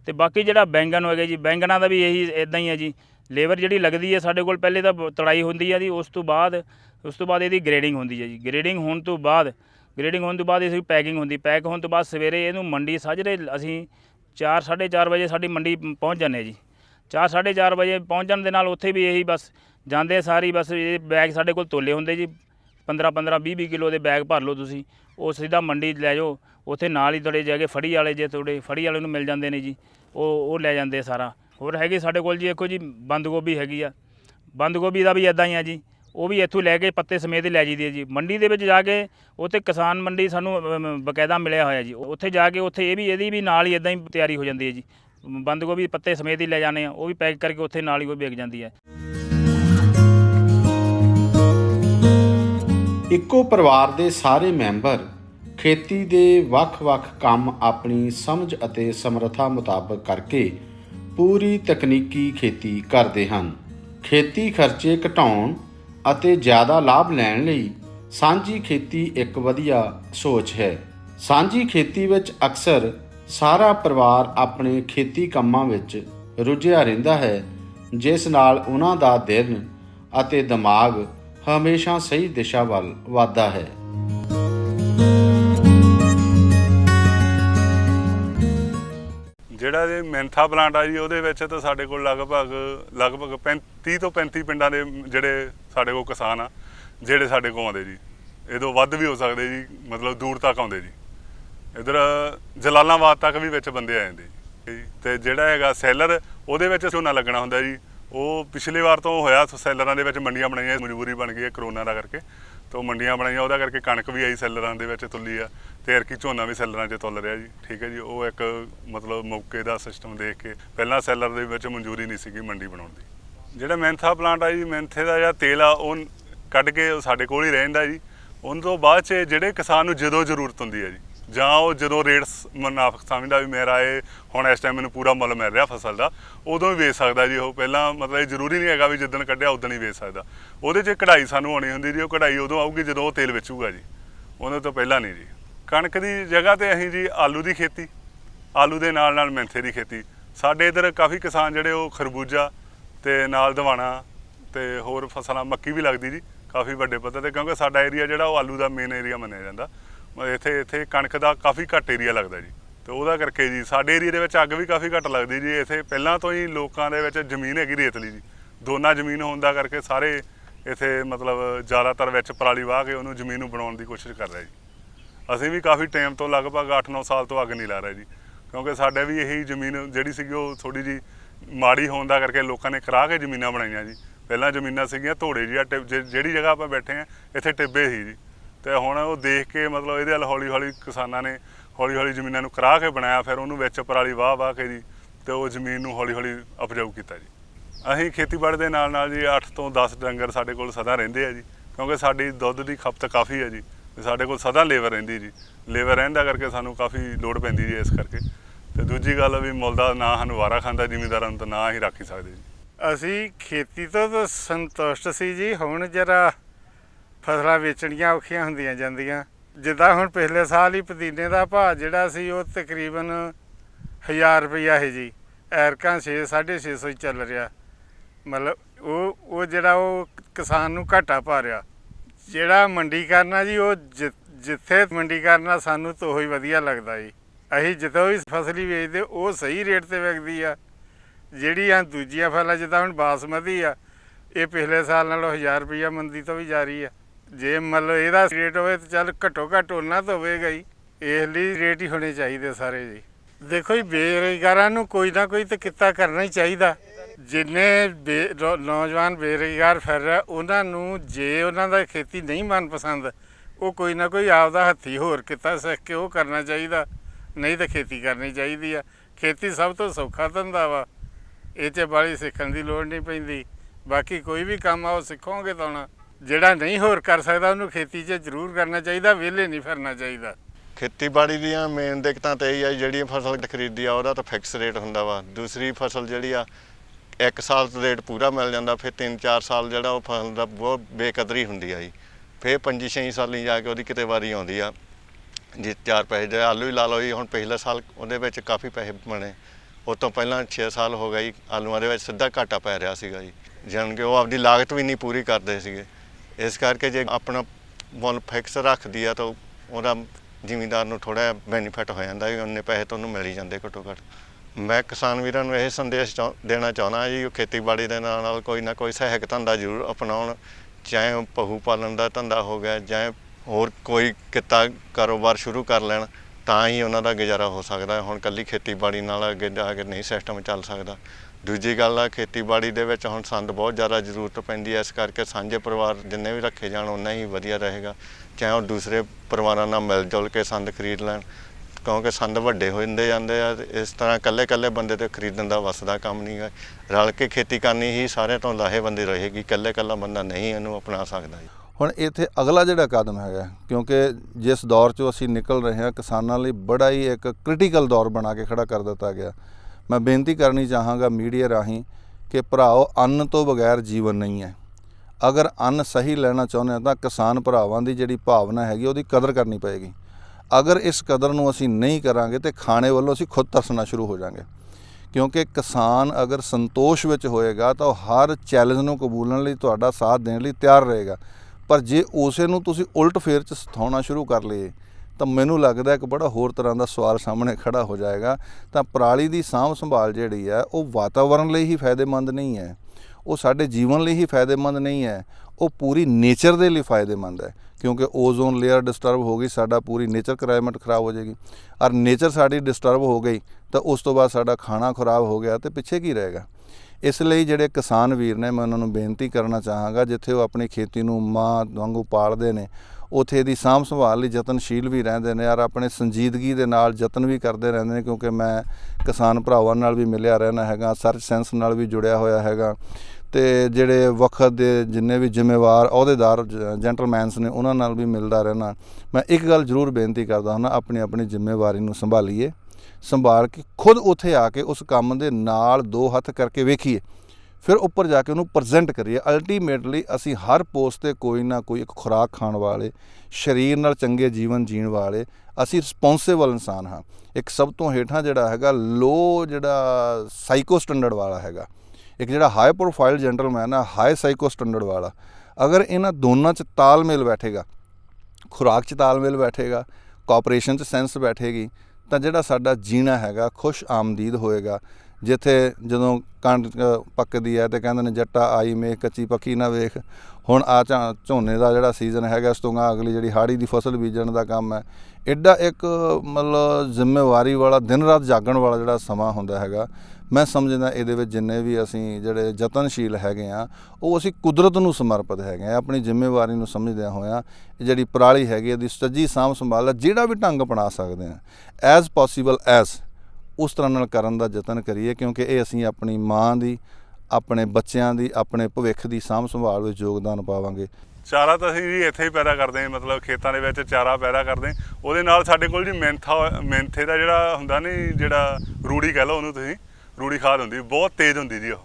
ਤੇ ਬਾਕੀ ਜਿਹੜਾ ਬੈਂਗਨ ਹੋਏਗਾ ਜੀ, ਬੈਂਗਣਾ ਦਾ ਵੀ ਇਹੀ ਇਦਾਂ ਹੀ ਹੈ ਜੀ। ਲੇਬਰ ਜਿਹੜੀ ਲੱਗਦੀ ਹੈ, ਸਾਡੇ ਕੋਲ ਪਹਿਲੇ ਤਾਂ ਬ- ਤੜਾਈ ਹੁੰਦੀ ਹੈ ਜੀ, ਉਸ ਤੋਂ ਬਾਅਦ, ਉਸ ਤੋਂ ਬਾਅਦ ਇਹਦੀ ਗ੍ਰੇਡਿੰਗ ਹੁੰਦੀ ਹੈ ਜੀ। ਗ੍ਰੇਡਿੰਗ ਹੋਣ ਤੋਂ ਬਾਅਦ, ਗ੍ਰੇਡਿੰਗ ਹੋਣ ਤੋਂ ਬਾਅਦ ਇਸ ਦੀ ਪੈਕਿੰਗ ਹੁੰਦੀ। ਪੈਕ ਹੋਣ ਤੋਂ ਬਾਅਦ ਸਵੇਰੇ ਇਹਨੂੰ ਮੰਡੀ ਸਾਜਰੇ ਅਸੀਂ 4 4:30 ਵਜੇ ਸਾਡੀ ਮੰਡੀ ਪਹੁੰਚ ਜਾਂਦੇ ਹਾਂ ਜੀ। 4 4:30 ਵਜੇ ਪਹੁੰਚਣ ਦੇ ਨਾਲ ਉੱਥੇ ਵੀ ਇਹੀ ਬਸ ਜਾਂਦੇ ਸਾਰੀ ਬਸ ਇਹ ਬੈਗ ਸਾਡੇ ਕੋਲ ਤੋਲੇ ਹੁੰਦੇ ਜੀ। 15 15 20 20 ਕਿਲੋ ਦੇ ਬੈਗ ਭਰ ਲਓ ਤੁਸੀਂ। ਉਹ ਸਿੱਧਾ ਮੰਡੀ ਲੈ ਜਾਓ। ਉੱਥੇ ਨਾਲ ਹੀ ਤੁਹਾਡੇ ਜਾ ਕੇ ਫੜੀ ਵਾਲੇ ਜੇ ਤੁਹਾਡੇ ਫੜੀ ਵਾਲੇ ਨੂੰ ਮਿਲ ਜਾਂਦੇ ਨੇ ਜੀ। ਉਹ ਉਹ ਲੈ ਜਾਂਦੇ ਸਾਰਾ। ਹੋਰ ਹੈਗੀ ਸਾਡੇ ਕੋਲ ਜੀ ਦੇਖੋ ਜੀ ਬੰਦ ਗੋਭੀ ਹੈਗੀ ਆ। ਬੰਦ ਗੋਭੀ ਦਾ ਵੀ ਇਦਾਂ ਹੀ ਆ ਜੀ। ਉਹ ਵੀ ਇੱਥੋਂ ਲੈ ਕੇ ਪੱਤੇ ਸਮੇਤ ਲੈ ਜੀਦੀ ਹੈ ਜੀ। ਮੰਡੀ ਦੇ ਵਿੱਚ ਜਾ ਕੇ ਉੱਥੇ ਕਿਸਾਨ ਮੰਡੀ ਸਾਨੂੰ ਬਕਾਇਦਾ ਮਿਲਿਆ ਹੋਇਆ ਜੀ। ਉੱਥੇ ਜਾ ਕੇ ਉੱਥੇ ਇਹ ਵੀ ਇਹਦੀ ਵੀ ਨਾਲ ਹੀ ਇਦਾਂ ਹੀ ਤਿਆਰੀ ਹੋ ਜਾਂਦੀ ਹੈ ਜੀ। ਬੰਦ ਗੋਭੀ ਪੱਤੇ ਸਮੇਤ ਹੀ ਲੈ ਜਾਂਦੇ ਆ, ਉਹ ਵੀ ਪੈਕ ਕਰਕੇ ਉੱਥੇ ਨਾਲ ਹੀ ਉਹ ਵਿਕ ਜਾਂਦੀ ਹੈ। ਇੱਕੋ ਪਰਿਵਾਰ ਦੇ ਸਾਰੇ ਮੈਂਬਰ ਖੇਤੀ ਦੇ ਵੱਖ-ਵੱਖ ਕੰਮ ਆਪਣੀ ਸਮਝ ਅਤੇ ਸਮਰੱਥਾ ਮੁਤਾਬਕ ਕਰਕੇ ਪੂਰੀ ਤਕਨੀਕੀ ਖੇਤੀ ਕਰਦੇ ਹਨ। ਖੇਤੀ ਖਰਚੇ ਘਟਾਉਣ ਅਤੇ ਜ਼ਿਆਦਾ ਲਾਭ ਲੈਣ ਲਈ ਸਾਂਝੀ ਖੇਤੀ ਇੱਕ ਵਧੀਆ ਸੋਚ ਹੈ। ਸਾਂਝੀ ਖੇਤੀ ਵਿੱਚ ਅਕਸਰ ਸਾਰਾ ਪਰਿਵਾਰ ਆਪਣੇ ਖੇਤੀ ਕੰਮਾਂ ਵਿੱਚ ਰੁੱਝਿਆ ਰਹਿੰਦਾ ਹੈ, ਜਿਸ ਨਾਲ ਉਹਨਾਂ ਦਾ ਦਿਨ ਅਤੇ ਦਿਮਾਗ ਹਮੇਸ਼ਾ ਸਹੀ ਦਿਸ਼ਾ ਵੱਲ ਵਧਦਾ ਹੈ। ਜਿਹੜਾ ਇਹ ਮੈਂਥਾ ਪਲਾਂਟ ਆ ਜੀ, ਉਹਦੇ ਵਿੱਚ ਤਾਂ ਸਾਡੇ ਕੋਲ ਲਗਭਗ ਲਗਭਗ 30 ਤੋਂ 35 ਪਿੰਡਾਂ ਦੇ ਜਿਹੜੇ ਸਾਡੇ ਕੋਲ ਕਿਸਾਨ ਆ, ਜਿਹੜੇ ਸਾਡੇ ਕੋਲ ਆਉਂਦੇ ਜੀ। ਇਹ ਤੋਂ ਵੱਧ ਵੀ ਹੋ ਸਕਦੇ ਜੀ, ਮਤਲਬ ਦੂਰ ਤੱਕ ਆਉਂਦੇ ਜੀ। ਇਧਰ ਜਲਾਲਾਬਾਦ ਤੱਕ ਵੀ ਵਿੱਚ ਬੰਦੇ ਆ ਜਾਂਦੇ। ਜੀ ਤੇ ਜਿਹੜਾ ਹੈਗਾ ਸੈਲਰ, ਉਹਦੇ ਵਿੱਚ ਝੋਨਾ ਲੱਗਣਾ ਹੁੰਦਾ ਜੀ। ਉਹ ਪਿਛਲੇ ਵਾਰ ਤੋਂ ਹੋਇਆ ਸੈਲਰਾਂ ਦੇ ਵਿੱਚ ਮੰਡੀਆਂ ਬਣਾਈਆਂ, ਮਜਬੂਰੀ ਬਣ ਗਈ ਹੈ ਕਰੋਨਾ ਦਾ ਕਰਕੇ। ਤੇ ਉਹ ਮੰਡੀਆਂ ਬਣਾਈਆਂ, ਉਹਦਾ ਕਰਕੇ ਕਣਕ ਵੀ ਆਈ ਸੈਲਰਾਂ ਦੇ ਵਿੱਚ ਤੁੱਲੀ ਆ। ਤੇ ਐਰਕੀ ਝੋਨਾ ਵੀ ਸੈਲਰਾਂ 'ਚ ਤੁੱਲ ਰਿਹਾ ਜੀ। ਠੀਕ ਹੈ ਜੀ, ਉਹ ਇੱਕ ਮਤਲਬ ਮੌਕੇ ਦਾ ਸਿਸਟਮ ਦੇਖ ਕੇ। ਪਹਿਲਾਂ ਸੈਲਰ ਦੇ ਵਿੱਚ ਮਨਜ਼ੂਰੀ ਨਹੀਂ ਸੀਗੀ ਮੰਡੀ ਬਣਾਉਣ ਦੀ। ਜਿਹੜਾ ਮੈਂਥਾ ਪਲਾਂਟ ਆ ਜੀ, ਮੈਂਥੇ ਦਾ ਜਿਹੜਾ ਤੇਲ ਆ, ਉਹ ਕੱਢ ਕੇ ਸਾਡੇ ਕੋਲ ਹੀ ਰਹਿੰਦਾ ਜੀ। ਉਹਨਾਂ ਤੋਂ ਬਾਅਦ 'ਚ ਜਿਹੜੇ ਕਿਸਾਨ ਨੂੰ ਜਦੋਂ ਜ਼ਰੂਰਤ ਹੁੰਦੀ ਹੈ ਜੀ। ਜਾਂ ਉਹ ਜਦੋਂ ਰੇਟ ਮੁਨਾਫਕ ਸਮਝਦਾ ਵੀ ਮੇਰਾ ਇਹ ਹੁਣ ਇਸ ਟਾਈਮ ਮੈਨੂੰ ਪੂਰਾ ਮੁੱਲ ਮਿਲ ਰਿਹਾ ਫਸਲ ਦਾ, ਉਦੋਂ ਵੀ ਵੇਚ ਸਕਦਾ ਜੀ ਉਹ। ਪਹਿਲਾਂ ਮਤਲਬ ਇਹ ਜ਼ਰੂਰੀ ਨਹੀਂ ਹੈਗਾ ਵੀ ਜਿੱਦਣ ਕੱਢਿਆ ਉਦੋਂ ਹੀ ਵੇਚ ਸਕਦਾ। ਉਹਦੇ 'ਚ ਕਢਾਈ ਸਾਨੂੰ ਆਉਣੀ ਹੁੰਦੀ ਜੀ, ਉਹ ਕਢਾਈ ਉਦੋਂ ਆਊਗੀ ਜਦੋਂ ਉਹ ਤੇਲ ਵੇਚੂਗਾ ਜੀ। ਉਹਨਾਂ ਤੋਂ ਪਹਿਲਾਂ ਨਹੀਂ ਜੀ। ਕਣਕ ਦੀ ਜਗ੍ਹਾ ਤੇ ਅਸੀਂ ਜੀ ਆਲੂ ਦੀ ਖੇਤੀ, ਆਲੂ ਦੇ ਨਾਲ ਨਾਲ ਮੈਂਥੇ ਦੀ ਖੇਤੀ। ਸਾਡੇ ਇਧਰ ਕਾਫੀ ਕਿਸਾਨ ਜਿਹੜੇ ਉਹ ਖਰਬੂਜਾ ਤੇ ਨਾਲ ਦਵਾਣਾ ਤੇ ਹੋਰ ਫਸਲਾਂ ਮੱਕੀ ਵੀ ਲੱਗਦੀ ਜੀ, ਕਾਫੀ ਵੱਡੇ ਪੱਧਰ ਤੇ, ਕਿਉਂਕਿ ਸਾਡਾ ਏਰੀਆ ਜਿਹੜਾ ਉਹ ਆਲੂ ਦਾ ਮੇਨ ਏਰੀਆ ਮੰਨਿਆ ਜਾਂਦਾ। ਇੱਥੇ ਇੱਥੇ ਕਣਕ ਦਾ ਕਾਫੀ ਘੱਟ ਏਰੀਆ ਲੱਗਦਾ ਜੀ। ਤੇ ਉਹਦਾ ਕਰਕੇ ਜੀ, ਸਾਡੇ ਏਰੀਆ ਦੇ ਵਿੱਚ ਅੱਗ ਵੀ ਕਾਫੀ ਘੱਟ ਲੱਗਦੀ ਜੀ। ਇੱਥੇ ਪਹਿਲਾਂ ਤੋਂ ਹੀ ਲੋਕਾਂ ਦੇ ਵਿੱਚ ਜ਼ਮੀਨ ਹੈਗੀ ਰੇਤਲੀ ਜੀ। ਦੋਨਾਂ ਜ਼ਮੀਨ ਹੋਣ ਦਾ ਕਰਕੇ ਸਾਰੇ ਇੱਥੇ ਮਤਲਬ ਜ਼ਿਆਦਾਤਰ ਵਿੱਚ ਪਰਾਲੀ ਵਾਹ ਕੇ ਉਹਨੂੰ ਜ਼ਮੀਨ ਨੂੰ ਬਣਾਉਣ ਦੀ ਕੋਸ਼ਿਸ਼ ਕਰ ਰਿਹਾ ਜੀ। ਅਸੀਂ ਵੀ ਕਾਫੀ ਟਾਈਮ ਤੋਂ ਲਗਭਗ 8-9 ਸਾਲ ਤੋਂ ਅੱਗ ਨਹੀਂ ਲਾ ਰਹੇ ਜੀ। ਕਿਉਂਕਿ ਸਾਡੇ ਵੀ ਇਹੀ ਜ਼ਮੀਨ ਜਿਹੜੀ ਸੀਗੀ ਉਹ ਥੋੜੀ ਜੀ ਮਾੜੀ ਹੋਣ ਦਾ ਕਰਕੇ ਲੋਕਾਂ ਨੇ ਕਰਾ ਕੇ ਜ਼ਮੀਨਾਂ ਬਣਾਈਆਂ ਜੀ। ਪਹਿਲਾਂ ਜ਼ਮੀਨਾਂ ਸੀਗੀਆਂ ਧੋੜੇ ਜੀ, ਜਿਹੜੀ ਜਗ੍ਹਾ ਆਪਾਂ ਬੈਠੇ ਆ, ਇੱਥੇ ਟਿੱਬੇ ਸੀ ਜੀ। ਤੇ ਹੁਣ ਉਹ ਦੇਖ ਕੇ ਮਤਲਬ ਇਹਦੇ ਵੱਲ ਹੌਲੀ ਹੌਲੀ ਕਿਸਾਨਾਂ ਨੇ ਹੌਲੀ ਹੌਲੀ ਜ਼ਮੀਨਾਂ ਨੂੰ ਕਰਾ ਕੇ ਬਣਾਇਆ, ਫਿਰ ਉਹਨੂੰ ਵਿੱਚ ਪਰਾਲੀ ਵਾਹ ਵਾਹ ਕੇ ਜੀ ਤੇ ਉਹ ਜ਼ਮੀਨ ਨੂੰ ਹੌਲੀ ਹੌਲੀ ਉਪਜਾਊ ਕੀਤਾ ਜੀ। ਅਸੀਂ ਖੇਤੀਬਾੜੀ ਦੇ ਨਾਲ ਨਾਲ ਜੀ 8 ਤੋਂ 10 ਡੰਗਰ ਸਾਡੇ ਕੋਲ ਸਦਾ ਰਹਿੰਦੇ ਆ ਜੀ, ਕਿਉਂਕਿ ਸਾਡੀ ਦੁੱਧ ਦੀ ਖਪਤ ਕਾਫੀ ਹੈ ਜੀ, ਤੇ ਸਾਡੇ ਕੋਲ ਸਦਾ ਲੇਬਰ ਰਹਿੰਦੀ ਜੀ। ਲੇਬਰ ਰਹਿੰਦਾ ਕਰਕੇ ਸਾਨੂੰ ਕਾਫੀ ਲੋੜ ਪੈਂਦੀ ਜੀ ਇਸ ਕਰਕੇ। ਤੇ ਦੂਜੀ ਗੱਲ ਵੀ ਮੁੱਲ ਦਾ ਨਾ ਸਾਨੂੰ ਵਾਰਾ ਖਾਂਦਾ ਜ਼ਿਮੀਂਦਾਰਾਂ ਨੂੰ ਤਾਂ ਨਾ ਹੀ ਰੱਖ ਸਕਦੇ ਜੀ। ਅਸੀਂ ਖੇਤੀ ਤੋਂ ਤਾਂ ਸੰਤੁਸ਼ਟ ਸੀ ਜੀ, ਹੁਣ ਜਰਾ ਫਸਲਾਂ ਵੇਚਣੀਆਂ ਔਖੀਆਂ ਹੁੰਦੀਆਂ ਜਾਂਦੀਆਂ। ਜਿੱਦਾਂ ਹੁਣ ਪਿਛਲੇ ਸਾਲ ਹੀ ਪੁਦੀਨੇ ਦਾ ਭਾਅ ਜਿਹੜਾ ਸੀ ਉਹ ਤਕਰੀਬਨ 1000 ਰੁਪਈਆ ਹੈ ਜੀ। ਐਰਕਾਂ 6 650 ਹੀ ਚੱਲ ਰਿਹਾ। ਮਤਲਬ ਉਹ ਉਹ ਜਿਹੜਾ ਉਹ ਕਿਸਾਨ ਨੂੰ ਘਾਟਾ ਪਾ ਰਿਹਾ। ਜਿਹੜਾ ਮੰਡੀ ਕਰਨਾ ਜੀ, ਉਹ ਜਿੱਥੇ ਮੰਡੀ ਕਰਨਾ ਸਾਨੂੰ ਤੋਂ ਹੀ ਵਧੀਆ ਲੱਗਦਾ ਜੀ। ਅਸੀਂ ਜਿੱਥੋਂ ਵੀ ਫਸਲੀ ਵੇਚਦੇ, ਉਹ ਸਹੀ ਰੇਟ ਤੇ ਵਿਕਦੀ ਆ। ਜਿਹੜੀ ਆ ਦੂਜੀਆਂ ਫਸਲਾਂ, ਜਿੱਦਾਂ ਹੁਣ ਬਾਸਮਤੀ ਆ, ਇਹ ਪਿਛਲੇ ਸਾਲ ਨਾਲੋਂ 1000 ਰੁਪਈਆ ਮੰਦੀ ਤੋਂ ਵੀ ਜਾਰੀ ਆ। ਜੇ ਮੰਨ ਲਓ ਇਹਦਾ ਰੇਟ ਹੋਵੇ ਤਾਂ ਚੱਲ ਘੱਟੋ ਘੱਟ ਉਹਨਾਂ ਤਾਂ ਹੋਵੇਗਾ ਹੀ ਇਸ ਲਈ ਰੇਟ ਹੀ ਹੋਣੇ ਚਾਹੀਦੇ ਸਾਰੇ ਜੀ। ਦੇਖੋ ਜੀ, ਬੇਰੁਜ਼ਗਾਰਾਂ ਨੂੰ ਕੋਈ ਨਾ ਕੋਈ ਤਾਂ ਕਿੱਤਾ ਕਰਨਾ ਹੀ ਚਾਹੀਦਾ। ਜਿੰਨੇ ਬੇ- ਨੌ- ਨੌਜਵਾਨ ਬੇਰੁਜ਼ਗਾਰ ਫਿਰ ਰਿਹਾ, ਉਹਨਾਂ ਨੂੰ ਜੇ ਉਹਨਾਂ ਦਾ ਖੇਤੀ ਨਹੀਂ ਮਨਪਸੰਦ, ਉਹ ਕੋਈ ਨਾ ਕੋਈ ਆਪਦਾ ਹੱਥੀ ਹੋਰ ਕਿੱਤਾ ਸਿੱਖ ਕੇ ਉਹ ਕਰਨਾ ਚਾਹੀਦਾ। ਨਹੀਂ ਤਾਂ ਖੇਤੀ ਕਰਨੀ ਚਾਹੀਦੀ ਆ। ਖੇਤੀ ਸਭ ਤੋਂ ਸੌਖਾ ਧੰਦਾ ਵਾ। ਇਹ 'ਚ ਬਾਲੀ ਸਿੱਖਣ ਦੀ ਲੋੜ ਨਹੀਂ ਪੈਂਦੀ। ਬਾਕੀ ਕੋਈ ਵੀ ਕੰਮ ਆ, ਉਹ ਸਿੱਖੋਗੇ ਤਾਂ ਜਿਹੜਾ ਨਹੀਂ ਹੋਰ ਕਰ ਸਕਦਾ, ਉਹਨੂੰ ਖੇਤੀ 'ਚ ਜ਼ਰੂਰ ਕਰਨਾ ਚਾਹੀਦਾ, ਵਿਹਲੇ ਨਹੀਂ ਫਿਰਨਾ ਚਾਹੀਦਾ। ਖੇਤੀਬਾੜੀ ਦੀਆਂ ਮੇਨ ਦਿੱਕਤਾਂ ਤਾਂ ਇਹ ਆ ਜਿਹੜੀ ਫਸਲ ਖਰੀਦੀ ਆ, ਉਹਦਾ ਤਾਂ ਫਿਕਸ ਰੇਟ ਹੁੰਦਾ ਵਾ। ਦੂਸਰੀ ਫਸਲ ਜਿਹੜੀ ਆ, ਇੱਕ ਸਾਲ ਦਾ ਰੇਟ ਪੂਰਾ ਮਿਲ ਜਾਂਦਾ, ਫਿਰ 3-4 ਸਾਲ ਜਿਹੜਾ ਉਹ ਫਸਲ ਦਾ ਬਹੁਤ ਬੇਕਦਰੀ ਹੁੰਦੀ ਆ ਜੀ। ਫਿਰ 5-6 ਸਾਲੀ ਜਾ ਕੇ ਉਹਦੀ ਕਿਤੇ ਵਾਰੀ ਆਉਂਦੀ ਆ, ਜੇ ਚਾਰ ਪੈਸੇ ਦੇ ਆਲੂ ਹੀ ਲਾ ਲਓ ਜੀ, ਹੁਣ ਪਿਛਲੇ ਸਾਲ ਉਹਦੇ ਵਿੱਚ ਕਾਫੀ ਪੈਸੇ ਬਣੇ। ਉਹ ਤੋਂ ਪਹਿਲਾਂ 6 ਸਾਲ ਹੋ ਗਏ ਜੀ, ਆਲੂਆਂ ਦੇ ਵਿੱਚ ਸਿੱਧਾ ਘਾਟਾ ਪੈ ਰਿਹਾ ਸੀਗਾ ਜੀ। ਜਾਣ ਕਿ ਉਹ ਆਪਦੀ ਲਾਗਤ ਵੀ ਨਹੀਂ ਪੂਰੀ ਕਰਦੇ ਸੀਗੇ। ਇਸ ਕਰਕੇ ਜੇ ਆਪਣਾ ਮੁੱਲ ਫਿਕਸ ਰੱਖਦੀ ਆ ਤਾਂ ਉਹਦਾ ਜ਼ਿਮੀਂਦਾਰ ਨੂੰ ਥੋੜਾ ਬੈਨੀਫਿਟ ਹੋ ਜਾਂਦਾ ਵੀ ਉਹਨੇ ਪੈਸੇ ਤੁਹਾਨੂੰ ਮਿਲ ਹੀ ਜਾਂਦੇ ਘੱਟੋ ਘੱਟ। ਮੈਂ ਕਿਸਾਨ ਵੀਰਾਂ ਨੂੰ ਇਹ ਸੰਦੇਸ਼ ਚਾਹੁੰ- ਦੇਣਾ ਚਾਹੁੰਦਾ ਜੀ, ਉਹ ਖੇਤੀਬਾੜੀ ਦੇ ਨਾਲ ਨਾਲ ਕੋਈ ਨਾ ਕੋਈ ਸਹਾਇਕ ਧੰਦਾ ਜ਼ਰੂਰ ਅਪਣਾਉਣ, ਚਾਹੇ ਉਹ ਪਹੂ ਪਾਲਣ ਦਾ ਧੰਦਾ ਹੋ ਗਿਆ, ਚਾਹੇ ਹੋਰ ਕੋਈ ਕਿੱਤਾ ਕਾਰੋਬਾਰ ਸ਼ੁਰੂ ਕਰ ਲੈਣ, ਤਾਂ ਹੀ ਉਹਨਾਂ ਦਾ ਗੁਜ਼ਾਰਾ ਹੋ ਸਕਦਾ। ਹੁਣ ਕੱਲੀ ਖੇਤੀਬਾੜੀ ਨਾਲ ਅੱਗੇ ਜਾ ਕੇ ਨਹੀਂ ਸਿਸਟਮ ਚੱਲ ਸਕਦਾ। ਦੂਜੀ ਗੱਲ ਆ, ਖੇਤੀਬਾੜੀ ਦੇ ਵਿੱਚ ਹੁਣ ਸੰਦ ਬਹੁਤ ਜ਼ਿਆਦਾ ਜ਼ਰੂਰਤ ਪੈਂਦੀ ਹੈ ਇਸ ਕਰਕੇ ਸਾਂਝੇ ਪਰਿਵਾਰ ਜਿੰਨੇ ਵੀ ਰੱਖੇ ਜਾਣ ਉਨਾ ਹੀ ਵਧੀਆ ਰਹੇਗਾ। ਚਾਹੇ ਉਹ ਦੂਸਰੇ ਪਰਿਵਾਰਾਂ ਨਾਲ ਮਿਲ ਜੁਲ ਕੇ ਸੰਦ ਖਰੀਦ ਲੈਣ, ਕਿਉਂਕਿ ਸੰਦ ਵੱਡੇ ਹੋ ਜਾਂਦੇ ਜਾਂਦੇ ਆ, ਤੇ ਇਸ ਤਰ੍ਹਾਂ ਇਕੱਲੇ ਇਕੱਲੇ ਬੰਦੇ ਤੇ ਖਰੀਦਣ ਦਾ ਵੱਸਦਾ ਕੰਮ ਨਹੀਂ ਹੈ ਰਲ ਕੇ ਖੇਤੀ ਕਰਨੀ ਹੀ ਸਾਰਿਆਂ ਤੋਂ ਲਾਹੇਵੰਦੀ ਰਹੇਗੀ ਇਕੱਲੇ ਇਕੱਲਾ ਬੰਦਾ ਨਹੀਂ ਇਹਨੂੰ ਅਪਣਾ ਸਕਦਾ ਜੀ। ਹੁਣ ਇੱਥੇ ਅਗਲਾ ਜਿਹੜਾ ਕਦਮ ਹੈਗਾ, ਕਿਉਂਕਿ ਜਿਸ ਦੌਰ 'ਚੋਂ ਅਸੀਂ ਨਿਕਲ ਰਹੇ ਹਾਂ, ਕਿਸਾਨਾਂ ਲਈ ਬੜਾ ਹੀ ਇੱਕ ਕ੍ਰਿਟੀਕਲ ਦੌਰ ਬਣਾ ਕੇ ਖੜਾ ਕਰ ਦਿੱਤਾ ਗਿਆ। ਮੈਂ ਬੇਨਤੀ ਕਰਨੀ ਚਾਹਾਂਗਾ ਮੀਡੀਆ ਰਾਹੀਂ ਕਿ ਭਰਾਓ, ਅੰਨ ਤੋਂ ਬਗੈਰ ਜੀਵਨ ਨਹੀਂ ਹੈ। ਅਗਰ ਅੰਨ ਸਹੀ ਲੈਣਾ ਚਾਹੁੰਦੇ ਹਾਂ ਤਾਂ ਕਿਸਾਨ ਭਰਾਵਾਂ ਦੀ ਜਿਹੜੀ ਭਾਵਨਾ ਹੈਗੀ, ਉਹਦੀ ਕਦਰ ਕਰਨੀ ਪਏਗੀ। ਅਗਰ ਇਸ ਕਦਰ ਨੂੰ ਅਸੀਂ ਨਹੀਂ ਕਰਾਂਗੇ ਤੇ ਖਾਣੇ ਵੱਲੋਂ ਅਸੀਂ ਖੁਦ ਤਰਸਣਾ ਸ਼ੁਰੂ ਹੋ ਜਾਾਂਗੇ। ਕਿਉਂਕਿ ਕਿਸਾਨ ਅਗਰ ਸੰਤੋਸ਼ ਵਿੱਚ ਹੋਏਗਾ ਤਾਂ ਉਹ ਹਰ ਚੈਲੰਜ ਨੂੰ ਕਬੂਲਣ ਲਈ ਤੁਹਾਡਾ ਸਾਥ ਦੇਣ ਲਈ ਤਿਆਰ ਰਹੇਗਾ। ਪਰ ਜੇ ਉਸੇ ਨੂੰ ਤੁਸੀਂ ਉਲਟ ਫੇਰ ਚ ਸਥਾਉਣਾ ਸ਼ੁਰੂ ਕਰ ਲਈਏ ਤਾਂ ਮੈਨੂੰ ਲੱਗਦਾ ਇੱਕ ਬੜਾ ਹੋਰ ਤਰ੍ਹਾਂ ਦਾ ਸਵਾਲ ਸਾਹਮਣੇ ਖੜਾ ਹੋ ਜਾਏਗਾ। ਤਾਂ ਪਰਾਲੀ ਦੀ ਸਾਂਭ ਸੰਭਾਲ ਜਿਹੜੀ ਹੈ, ਉਹ ਵਾਤਾਵਰਣ ਲਈ ਹੀ ਫਾਇਦੇਮੰਦ ਨਹੀਂ ਹੈ। ਉਹ ਸਾਡੇ ਜੀਵਨ ਲਈ ਹੀ ਫਾਇਦੇਮੰਦ ਨਹੀਂ ਹੈ। ਉਹ ਪੂਰੀ ਨੇਚਰ ਦੇ ਲਈ ਫਾਇਦੇਮੰਦ ਹੈ, ਕਿਉਂਕਿ ਓਜ਼ੋਨ ਲੇਅਰ ਡਿਸਟਰਬ ਹੋ ਗਈ, ਸਾਡਾ ਪੂਰੀ ਨੇਚਰ ਕਲਾਈਮੇਟ ਖਰਾਬ ਹੋ ਜਾਏਗੀ। ਔਰ ਨੇਚਰ ਸਾਡੀ ਡਿਸਟਰਬ ਹੋ ਗਈ, ਤਾਂ ਉਸ ਤੋਂ ਬਾਅਦ ਸਾਡਾ ਖਾਣਾ ਖਰਾਬ ਹੋ ਗਿਆ ਤੇ ਪਿੱਛੇ ਕੀ ਰਹੇਗਾ? ਇਸ ਲਈ ਜਿਹੜੇ ਕਿਸਾਨ ਵੀਰ ਨੇ, ਮੈਂ ਉਹਨਾਂ ਨੂੰ ਬੇਨਤੀ ਕਰਨਾ ਚਾਹਾਂਗਾ, ਜਿੱਥੇ ਉਹ ਆਪਣੀ ਖੇਤੀ ਨੂੰ ਮਾਂ ਵਾਂਗੂ ਪਾਲਦੇ ਨੇ ਉਥੇ ਦੀ ਸਾਂਭ ਸੰਭਾਲ ਲਈ ਯਤਨਸ਼ੀਲ ਵੀ ਰਹਿੰਦੇ ਨੇ ਔਰ ਆਪਣੇ ਸੰਜੀਦਗੀ ਦੇ ਨਾਲ ਯਤਨ ਵੀ ਕਰਦੇ ਰਹਿੰਦੇ ਨੇ ਕਿਉਂਕਿ ਮੈਂ ਕਿਸਾਨ ਭਰਾਵਾਂ ਨਾਲ ਵੀ ਮਿਲਿਆ ਰਹਿਣਾ ਹੈਗਾ, ਸਰਚ ਸੈਂਸ ਨਾਲ ਵੀ ਜੁੜਿਆ ਹੋਇਆ ਹੈਗਾ ਤੇ ਜਿਹੜੇ ਵਕਤ ਦੇ ਜਿੰਨੇ ਵੀ ਜ਼ਿੰਮੇਵਾਰ ਅਹੁਦੇਦਾਰ ਜੈਂਟਲਮੈਨਸ ਨੇ ਉਹਨਾਂ ਨਾਲ ਵੀ ਮਿਲਦਾ ਰਹਿਣਾ ਮੈਂ ਇੱਕ ਗੱਲ ਜ਼ਰੂਰ ਬੇਨਤੀ ਕਰਦਾ ਹਾਂ ਆਪਣੀ ਆਪਣੀ ਜ਼ਿੰਮੇਵਾਰੀ ਨੂੰ ਸੰਭਾਲੀਏ, ਸੰਭਾਲ ਕੇ ਖੁਦ ਉੱਥੇ ਆ ਕੇ ਉਸ ਕੰਮ ਦੇ ਨਾਲ ਦੋ ਹੱਥ ਕਰਕੇ ਵੇਖੀਏ। ਫਿਰ ਉੱਪਰ ਜਾ ਕੇ ਉਹਨੂੰ ਪ੍ਰੈਜ਼ੈਂਟ ਕਰੀਏ। ਅਲਟੀਮੇਟਲੀ ਅਸੀਂ ਹਰ ਪੋਸਟ ਤੇ ਕੋਈ ਨਾ ਕੋਈ ਇੱਕ ਖੁਰਾਕ ਖਾਣ ਵਾਲੇ, ਸਰੀਰ ਨਾਲ ਚੰਗੇ ਜੀਵਨ ਜੀਣ ਵਾਲੇ, ਅਸੀਂ ਰਿਸਪੌਂਸਿਬਲ ਇਨਸਾਨ ਹਾਂ। ਇੱਕ ਸਭ ਤੋਂ ਹੇਠਾਂ ਜਿਹੜਾ ਹੈਗਾ ਲੋ ਜਿਹੜਾ ਸਾਈਕੋ ਸਟੈਂਡਰਡ ਵਾਲਾ ਹੈਗਾ। ਇੱਕ ਜਿਹੜਾ ਹਾਈ ਪ੍ਰੋਫਾਈਲ ਜੈਂਟਲਮੈਨ ਆ ਹਾਈ ਸਾਈਕੋ ਸਟੈਂਡਰਡ ਵਾਲਾ। ਅਗਰ ਇਹਨਾਂ ਦੋਨਾਂ 'ਚ ਤਾਲਮੇਲ ਬੈਠੇਗਾ, ਖੁਰਾਕ 'ਚ ਤਾਲਮੇਲ ਬੈਠੇਗਾ ਕੋਆਪਰੇਸ਼ਨ 'ਚ ਸੈਂਸ ਬੈਠੇਗੀ, ਤਾਂ ਜਿਹੜਾ ਸਾਡਾ ਜੀਣਾ ਹੈਗਾ, ਖੁਸ਼ ਆਮਦੀਦ ਹੋਏਗਾ ਜਿੱਥੇ ਜਦੋਂ ਕਣਕ ਪੱਕਦੀ ਹੈ ਤੇ ਕਹਿੰਦੇ ਨੇ ਜੱਟਾ ਆਈ ਮੇਖ, ਕੱਚੀ ਪੱਕੀ ਨਾ ਵੇਖ। ਹੁਣ ਆ ਝਾ- ਝੋਨੇ ਦਾ ਜਿਹੜਾ ਸੀਜ਼ਨ ਹੈਗਾ, ਇਸ ਤੋਂ ਗਾ ਅਗਲੀ ਜਿਹੜੀ ਹਾੜੀ ਦੀ ਫਸਲ ਬੀਜਣ ਦਾ ਕੰਮ ਹੈ ਐਡਾ ਇੱਕ, ਮਤਲਬ ਜ਼ਿੰਮੇਵਾਰੀ ਵਾਲਾ, ਦਿਨ ਰਾਤ ਜਾਗਣ ਵਾਲਾ ਜਿਹੜਾ ਸਮਾਂ ਹੁੰਦਾ ਹੈਗਾ, ਮੈਂ ਸਮਝਦਾ ਇਹਦੇ ਵਿੱਚ ਜਿੰਨੇ ਵੀ ਅਸੀਂ ਜਿਹੜੇ ਯਤਨਸ਼ੀਲ ਹੈਗੇ ਆ ਉਹ ਅਸੀਂ ਕੁਦਰਤ ਨੂੰ ਸਮਰਪਿਤ ਹੈਗੇ ਆ ਆਪਣੀ ਜ਼ਿੰਮੇਵਾਰੀ ਨੂੰ ਸਮਝਦਿਆਂ ਹੋਇਆਂ ਜਿਹੜੀ ਪਰਾਲੀ ਹੈਗੀ, ਇਹਦੀ ਸੱਜੀ ਸਾਂਭ ਸੰਭਾਲ ਜਿਹੜਾ ਵੀ ਢੰਗ ਅਪਣਾ ਸਕਦੇ ਆ ਐਜ਼ ਪੋਸੀਬਲ ਐਜ਼ ਉਸ ਤਰ੍ਹਾਂ ਨਾਲ ਕਰਨ ਦਾ ਯਤਨ ਕਰੀਏ, ਕਿਉਂਕਿ ਇਹ ਅਸੀਂ ਆਪਣੀ ਮਾਂ ਦੀ, ਆਪਣੇ ਬੱਚਿਆਂ ਦੀ, ਆਪਣੇ ਭਵਿੱਖ ਦੀ ਸਾਂਭ ਸੰਭਾਲ ਵਿੱਚ ਯੋਗਦਾਨ ਪਾਵਾਂਗੇ। ਚਾਰਾ ਤਾਂ ਅਸੀਂ ਜੀ ਇੱਥੇ ਹੀ ਪੈਦਾ ਕਰਦੇ ਹਾਂ, ਮਤਲਬ ਖੇਤਾਂ ਦੇ ਵਿੱਚ ਚਾਰਾ ਪੈਦਾ ਕਰਦੇ ਉਹਦੇ ਨਾਲ ਸਾਡੇ ਕੋਲ ਜੀ ਮੈਂਥਾ, ਮੈਂਥੇ ਦਾ ਜਿਹੜਾ ਹੁੰਦਾ ਨਹੀਂ ਜਿਹੜਾ ਰੂੜੀ ਕਹਿ ਲਓ ਉਹਨੂੰ ਤੁਸੀਂ, ਰੂੜੀ ਖਾਦ ਹੁੰਦੀ, ਬਹੁਤ ਤੇਜ਼ ਹੁੰਦੀ ਜੀ ਉਹ।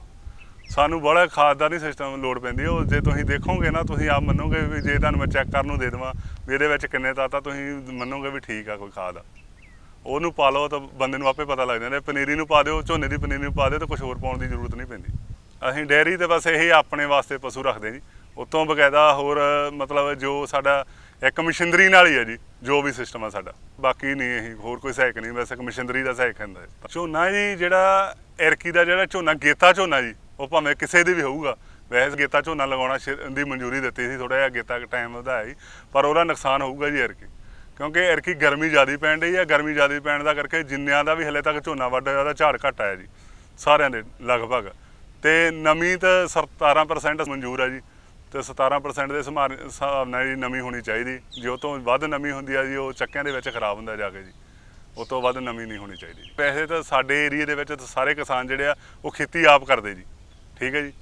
ਸਾਨੂੰ ਬੜਾ ਖਾਦ ਦਾ ਨਹੀਂ ਸਿਸਟਮ ਲੋਡ ਪੈਂਦੀ ਉਹ ਜੇ ਤੁਸੀਂ ਦੇਖੋਗੇ ਨਾ, ਤੁਸੀਂ ਆਪ ਮੰਨੋਗੇ ਵੀ ਜੇ ਤੁਹਾਨੂੰ ਮੈਂ ਚੈੱਕ ਕਰਨ ਨੂੰ ਦੇ ਦੇਵਾਂ, ਵੀ ਇਹਦੇ ਵਿੱਚ ਕਿੰਨੇ ਤਾਤਾ ਤੁਸੀਂ ਮੰਨੋਗੇ ਵੀ ਠੀਕ ਆ ਕੋਈ ਖਾਦ ਆ। ਉਹਨੂੰ ਪਾ ਲਓ ਤਾਂ ਬੰਦੇ ਨੂੰ ਆਪੇ ਪਤਾ ਲੱਗ ਜਾਂਦਾ। ਪਨੀਰੀ ਨੂੰ ਪਾ ਦਿਓ, ਝੋਨੇ ਦੀ ਪਨੀਰੀ ਨੂੰ ਪਾ ਦਿਓ ਤਾਂ ਕੁਝ ਹੋਰ ਪਾਉਣ ਦੀ ਜ਼ਰੂਰਤ ਨਹੀਂ ਪੈਂਦੀ। ਅਸੀਂ ਡੈਰੀ ਤੇ ਬਸ ਇਹੀ ਆਪਣੇ ਵਾਸਤੇ ਪਸ਼ੂ ਰੱਖਦੇ ਜੀ। ਉਤੋਂ ਬਕਾਇਦਾ ਹੋਰ, ਮਤਲਬ ਜੋ ਸਾਡਾ ਇੱਕ ਮਸ਼ੀਨਰੀ ਨਾਲ ਹੀ ਹੈ ਜੀ, ਜੋ ਵੀ ਸਿਸਟਮ ਆ ਸਾਡਾ। ਬਾਕੀ ਨਹੀਂ ਇਹ ਹੋਰ ਕੋਈ ਸਹਾਇਕ ਨਹੀਂ। ਬਸ ਇੱਕ ਮਸ਼ੀਨਰੀ ਦਾ ਸਹਾਇਕ ਹੁੰਦਾ ਝੋਨਾ ਜੀ, ਜਿਹੜਾ ਐਰਕੀ ਦਾ ਜਿਹੜਾ ਝੋਨਾ, ਗੇਤਾ ਝੋਨਾ ਜੀ, ਉਹ ਭਾਵੇਂ ਕਿਸੇ ਦੀ ਵੀ ਹੋਊਗਾ। ਵੈਸੇ ਗੇਤਾ ਝੋਨਾ ਲਗਾਉਣਾ ਸ਼ੇ- ਦੀ ਮਨਜ਼ੂਰੀ ਦਿੱਤੀ ਸੀ ਥੋੜਾ ਜਿਹਾ, ਗੇਤਾ ਟਾਈਮ ਵਧਾਇਆ ਜੀ ਪਰ ਉਹਦਾ ਨੁਕਸਾਨ ਹੋਊਗਾ ਜੀ ਐਰਕੀ। ਕਿਉਂਕਿ ਐਰਕੀ ਗਰਮੀ ਜ਼ਿਆਦਾ ਪੈਣ ਡਈ ਹੈ ਗਰਮੀ ਜ਼ਿਆਦਾ ਪੈਣ ਦਾ ਕਰਕੇ ਜਿੰਨਿਆਂ ਦਾ ਵੀ ਹਲੇ ਤੱਕ ਝੋਨਾ ਵੱਢ ਹੋਇਆ, ਉਹਦਾ ਝਾੜ ਘੱਟ ਆਇਆ ਜੀ, ਸਾਰਿਆਂ ਦੇ ਲਗਭਗ। ਤੇ ਨਮੀ ਤਾਂ 17% ਮਨਜ਼ੂਰ ਹੈ ਜੀ, ਤੇ 17% ਦੇ ਸਮਾਰ- ਹਿਸਾਬ ਨਾਲ ਜੀ ਨਮੀ ਹੋਣੀ ਚਾਹੀਦੀ। ਜੇ ਉਹ ਤੋਂ ਵੱਧ ਨਮੀ ਹੁੰਦੀ ਆ ਜੀ, ਉਹ ਚੱਕਿਆਂ ਦੇ ਵਿੱਚ ਖਰਾਬ ਹੁੰਦਾ ਜਾ ਕੇ ਜੀ, ਉਹ ਤੋਂ ਵੱਧ ਨਮੀ ਨਹੀਂ ਹੋਣੀ ਚਾਹੀਦੀ ਪੈਸੇ ਤਾਂ ਸਾਡੇ ਏਰੀਆ ਦੇ ਵਿੱਚ ਤਾਂ ਸਾਰੇ ਕਿਸਾਨ ਜਿਹੜੇ ਆ, ਉਹ ਖੇਤੀ ਆਪ ਕਰਦੇ ਜੀ, ਠੀਕ ਹੈ ਜੀ?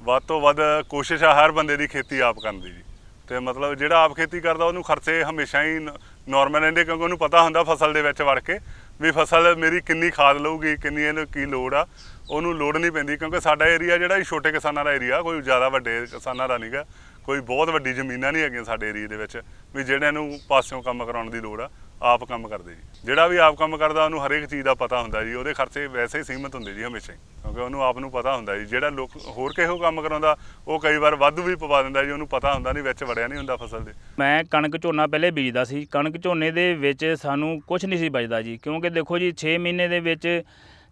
ਵੱਧ ਤੋਂ ਵੱਧ ਕੋਸ਼ਿਸ਼ ਆ ਹਰ ਬੰਦੇ ਦੀ ਖੇਤੀ ਆਪ ਕਰਨ ਦੀ ਜੀ। ਤੇ ਮਤਲਬ ਜਿਹੜਾ ਆਪ ਖੇਤੀ ਕਰਦਾ, ਉਹਨੂੰ ਖਰਚੇ ਹਮੇਸ਼ਾ ਹੀ ਨਾਰਮਲ ਰਹਿੰਦੇ ਕਿਉਂਕਿ ਉਹਨੂੰ ਪਤਾ ਹੁੰਦਾ ਫਸਲ ਦੇ ਵਿੱਚ ਵੜ ਕੇ ਵੀ ਫਸਲ ਮੇਰੀ ਕਿੰਨੀ ਖਾਦ ਲਊਗੀ, ਕਿੰਨੀ ਇਹਨੂੰ ਕੀ ਲੋੜ ਆ। ਉਹਨੂੰ ਲੋੜ ਨਹੀਂ ਪੈਂਦੀ ਕਿਉਂਕਿ ਸਾਡਾ ਏਰੀਆ ਜਿਹੜਾ ਇਹ ਛੋਟੇ ਕਿਸਾਨਾਂ ਦਾ ਏਰੀਆ ਕੋਈ ਜ਼ਿਆਦਾ ਵੱਡੇ ਕਿਸਾਨਾਂ ਦਾ ਨਹੀਂਗਾ ਕੋਈ ਬਹੁਤ ਵੱਡੀ ਜ਼ਮੀਨਾਂ ਨਹੀਂ ਹੈਗੀਆਂ ਸਾਡੇ ਏਰੀਆ ਦੇ ਵਿੱਚ, ਵੀ ਜਿਹੜਿਆਂ ਨੂੰ ਪਾਸਿਓਂ ਕੰਮ ਕਰਾਉਣ ਦੀ ਲੋੜ ਆ। ਆਪ ਕੰਮ ਕਰਦੇ ਜੀ। ਜਿਹੜਾ ਵੀ ਆਪ ਕੰਮ ਕਰਦਾ, ਉਹਨੂੰ ਹਰੇਕ ਚੀਜ਼ ਦਾ ਪਤਾ ਹੁੰਦਾ ਜੀ। ਉਹਦੇ ਖਰਚੇ ਵੈਸੇ ਹੀ ਸੀਮਤ ਹੁੰਦੇ ਜੀ ਹਮੇਸ਼ਾ ਹੀ, ਕਿਉਂਕਿ ਉਹਨੂੰ ਆਪ ਨੂੰ ਪਤਾ ਹੁੰਦਾ ਜੀ। ਜਿਹੜਾ ਲੋਕ ਹੋਰ ਕਿਹੋ ਕੰਮ ਕਰਾਉਂਦਾ, ਉਹ ਕਈ ਵਾਰ ਵਾਧੂ ਵੀ ਪਵਾ ਦਿੰਦਾ ਜੀ। ਉਹਨੂੰ ਪਤਾ ਹੁੰਦਾ ਨਹੀਂ ਵਿੱਚ ਵੜਿਆ ਨਹੀਂ ਹੁੰਦਾ ਫਸਲ ਦੇ। ਮੈਂ ਕਣਕ ਝੋਨਾ ਪਹਿਲੇ ਬੀਜਦਾ ਸੀ। ਕਣਕ ਝੋਨੇ ਦੇ ਵਿੱਚ ਸਾਨੂੰ ਕੁਝ ਨਹੀਂ ਸੀ ਬਚਦਾ ਜੀ। ਕਿਉਂਕਿ ਦੇਖੋ ਜੀ 6 ਮਹੀਨੇ ਦੇ ਵਿੱਚ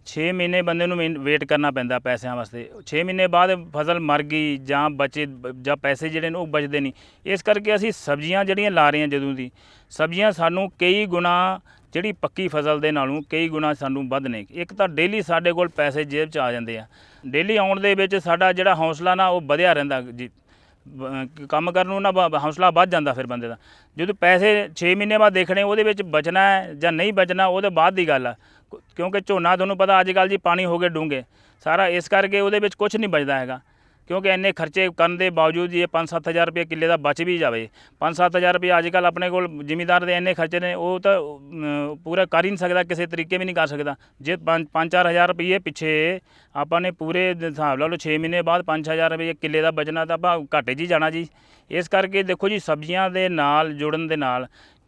6 ਮਹੀਨੇ ਬੰਦੇ ਨੂੰ ਵੇਟ ਕਰਨਾ ਪੈਂਦਾ ਪੈਸਿਆਂ ਵਾਸਤੇ। 6 ਮਹੀਨੇ ਬਾਅਦ ਫਸਲ ਮਰ ਗਈ ਜਾਂ ਬਚੇ, ਜਾਂ ਪੈਸੇ ਜਿਹੜੇ ਨੇ ਉਹ ਬਚਦੇ ਨਹੀਂ। ਇਸ ਕਰਕੇ ਅਸੀਂ ਸਬਜ਼ੀਆਂ ਜਿਹੜੀਆਂ ਲਾ ਰਹੇ ਹਾਂ ਜਦੋਂ ਦੀ, ਸਬਜ਼ੀਆਂ ਸਾਨੂੰ ਕਈ ਗੁਣਾ ਜਿਹੜੀ ਪੱਕੀ ਫਸਲ ਦੇ ਨਾਲੋਂ ਕਈ ਗੁਣਾ ਸਾਨੂੰ ਵੱਧ ਨੇ ਇੱਕ ਤਾਂ ਡੇਲੀ ਸਾਡੇ ਕੋਲ ਪੈਸੇ ਜੇਬ 'ਚ ਆ ਜਾਂਦੇ ਆ। ਡੇਲੀ ਆਉਣ ਦੇ ਵਿੱਚ ਸਾਡਾ ਜਿਹੜਾ ਹੌਸਲਾ ਨਾ ਉਹ ਵਧਿਆ ਰਹਿੰਦਾ ਜੀ। ਕੰਮ ਕਰਨ ਨੂੰ ਨਾ ਬ- ਹੌਸਲਾ ਵੱਧ ਜਾਂਦਾ ਫਿਰ ਬੰਦੇ ਦਾ। ਜਦੋਂ ਪੈਸੇ 6 ਮਹੀਨੇ ਬਾਅਦ ਦੇਖਣੇ ਉਹਦੇ ਵਿੱਚ ਬਚਣਾ ਜਾਂ ਨਹੀਂ ਬਚਣਾ ਉਹਦੇ ਬਾਅਦ ਦੀ ਗੱਲ ਆ। ਕਿਉਂਕਿ ਝੋਨਾ ਤੁਹਾਨੂੰ ਪਤਾ ਅੱਜ ਕੱਲ੍ਹ ਜੀ ਪਾਣੀ ਹੋ ਗਏ ਡੂੰਘੇ। ਸਾਰਾ ਇਸ ਕਰਕੇ ਉਹਦੇ ਵਿੱਚ ਕੁਝ ਨਹੀਂ ਬਚਦਾ ਹੈਗਾ। ਕਿਉਂਕਿ ਇੰਨੇ ਖਰਚੇ ਕਰਨ ਦੇ ਬਾਵਜੂਦ ਜੀ ਇਹ 5-7000 ਰੁਪਏ ਕਿੱਲੇ ਦਾ ਬਚ ਵੀ ਜਾਵੇ। 5-7000 ਰੁਪਏ ਅੱਜ ਕੱਲ੍ਹ ਆਪਣੇ ਕੋਲ ਜ਼ਿਮੀਦਾਰ ਦੇ ਇੰਨੇ ਖਰਚੇ ਨੇ, ਉਹ ਤਾਂ ਪੂਰਾ ਕਰ ਹੀ ਨਹੀਂ ਸਕਦਾ, ਕਿਸੇ ਤਰੀਕੇ ਵੀ ਨਹੀਂ ਕਰ ਸਕਦਾ। ਜੇ 5-4000 ਰੁਪਏ ਪਿੱਛੇ ਆਪਾਂ ਨੇ ਪੂਰੇ ਹਿਸਾਬ ਲਾ ਲਓ 6 ਮਹੀਨੇ ਬਾਅਦ 5-6000 ਰੁਪਏ ਕਿੱਲੇ ਦਾ ਬਚਣਾ ਤਾਂ ਆਪਾਂ ਘਾਟੇ 'ਚ ਹੀ ਜਾਣਾ ਜੀ। ਇਸ ਕਰਕੇ ਦੇਖੋ ਜੀ ਸਬਜ਼ੀਆਂ ਦੇ ਨਾਲ, ਜੁੜਨ ਦੇ ਨਾਲ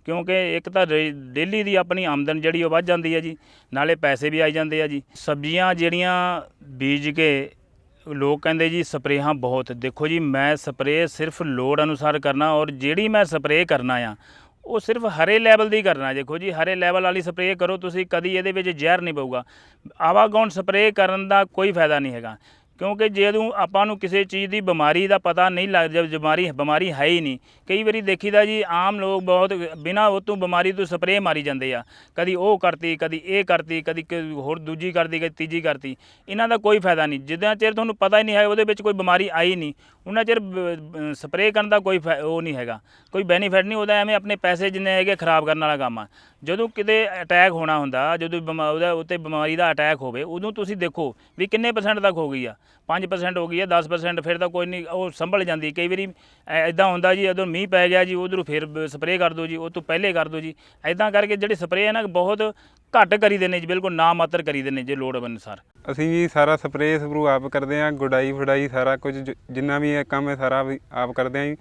ਕਿਉਂਕਿ ਇੱਕ ਤਾਂ ਰੇ- ਡੇਲੀ ਦੀ ਆਪਣੀ ਆਮਦਨ ਜਿਹੜੀ ਉਹ ਵੱਧ ਜਾਂਦੀ ਹੈ ਜੀ, ਨਾਲੇ ਪੈਸੇ ਵੀ ਆਈ ਜਾਂਦੇ ਆ ਜੀ। ਸਬਜ਼ੀਆਂ ਜਿਹੜੀਆਂ ਬੀਜ ਕੇ ਲੋਕ ਕਹਿੰਦੇ ਜੀ ਸਪਰੇਹਾਂ ਬਹੁਤ। ਦੇਖੋ ਜੀ, ਮੈਂ ਸਪਰੇਅ ਸਿਰਫ ਲੋੜ ਅਨੁਸਾਰ ਕਰਨਾ ਔਰ ਜਿਹੜੀ ਮੈਂ ਸਪਰੇਅ ਕਰਨਾ ਆ, ਉਹ ਸਿਰਫ ਹਰੇ ਲੈਵਲ ਦੀ ਕਰਨਾ ਦੇਖੋ ਜੀ, ਹਰੇ ਲੈਵਲ ਵਾਲੀ ਸਪਰੇਅ ਕਰੋ, ਤੁਸੀਂ ਕਦੀ ਇਹਦੇ ਵਿੱਚ ਜ਼ਹਿਰ ਨਹੀਂ ਪਊਗਾ। ਆਵਾਗੌਣ ਸਪਰੇਅ ਕਰਨ ਦਾ ਕੋਈ ਫਾਇਦਾ ਨਹੀਂ ਹੈਗਾ। ਕਿਉਂਕਿ ਜਦੋਂ ਆਪਾਂ ਨੂੰ ਕਿਸੇ ਚੀਜ਼ ਦੀ ਬਿਮਾਰੀ ਦਾ ਪਤਾ ਨਹੀਂ ਲੱਗ ਜਦ ਬਿਮਾਰੀ ਬਿਮਾਰੀ ਹੈ ਹੀ ਨਹੀਂ। ਕਈ ਵਾਰੀ ਦੇਖੀਦਾ ਜੀ, ਆਮ ਲੋਕ ਬਹੁਤ ਬਿਨਾਂ ਉਹ ਤੋਂ ਬਿਮਾਰੀ ਤੋਂ ਸਪਰੇਅ ਮਾਰੀ ਜਾਂਦੇ ਆ। ਕਦੀ ਉਹ ਕਰਤੀ, ਕਦੀ ਇਹ ਕਰਤੀ, ਕਦੀ ਕ- ਹੋਰ ਦੂਜੀ ਕਰਤੀ, ਕਦੀ ਤੀਜੀ ਕਰਤੀ। ਇਹਨਾਂ ਦਾ ਕੋਈ ਫਾਇਦਾ ਨਹੀਂ। ਜਿੱਦਾਂ ਚਿਰ ਤੁਹਾਨੂੰ ਪਤਾ ਹੀ ਨਹੀਂ ਹੈ, ਉਹਦੇ ਵਿੱਚ ਕੋਈ ਬਿਮਾਰੀ ਆਈ ਨਹੀਂ। ਉਹਨਾਂ ਚਿਰ ਸਪਰੇਅ ਕਰਨ ਦਾ ਕੋਈ ਫਾਇ- ਉਹ ਨਹੀਂ ਹੈਗਾ। ਕੋਈ ਬੈਨੀਫਿਟ ਨਹੀਂ, ਉਹਦਾ ਐਵੇਂ ਆਪਣੇ ਪੈਸੇ ਜਿੰਨੇ ਹੈਗੇ ਖਰਾਬ ਕਰਨ ਵਾਲਾ ਕੰਮ ਆ। ਜਦੋਂ ਕਿਤੇ ਅਟੈਕ ਹੋਣਾ ਹੁੰਦਾ, ਜਦੋਂ ਬਿਮਾ- ਉਹਦਾ ਉੱਤੇ ਬਿਮਾਰੀ ਦਾ ਅਟੈਕ ਹੋਵੇ, ਉਦੋਂ ਤੁਸੀਂ ਦੇਖੋ ਵੀ ਕਿੰਨੇ ਪਰਸੈਂਟ ਤੱਕ ਹੋ ਗਈ ਆ। 5% ਹੋ ਗਈ ਹੈ 10% ਫਿਰ ਤਾਂ ਕੋਈ ਨਹੀਂ, ਉਹ ਸੰਭਲ ਜਾਂਦੀ ਕਈ ਵਾਰੀ ਐਦਾਂ ਹੁੰਦਾ ਜੀ, ਉਦੋਂ ਮੀਂਹ ਪੈ ਗਿਆ ਜੀ, ਉਧਰੋਂ ਫਿਰ ਸਪਰੇਅ ਕਰ ਦਿਓ ਜੀ, ਉਹ ਤੋਂ ਪਹਿਲੇ ਕਰ ਦਿਓ ਜੀ। ਐਦਾਂ ਕਰਕੇ ਜਿਹੜੇ ਸਪਰੇਅ ਹੈ ਨਾ, ਬਹੁਤ ਘੱਟ ਕਰੀ ਦਿੰਦੇ ਜੀ, ਬਿਲਕੁਲ ਨਾ ਮਾਤਰ ਕਰੀ ਦੇਣੇ ਜੇ, ਲੋੜ ਅਨੁਸਾਰ। ਅਸੀਂ ਵੀ ਸਾਰਾ ਸਪਰੇਅ ਸਪਰੂ ਆਪ ਕਰਦੇ ਹਾਂ, ਗੁਡਾਈ ਫੜਾਈ ਸਾਰਾ ਕੁਝ, ਜ- ਜਿੰਨਾ ਵੀ ਇਹ ਕੰਮ ਹੈ, ਸਾਰਾ ਵੀ ਆਪ ਕਰਦੇ ਹਾਂ ਜੀ।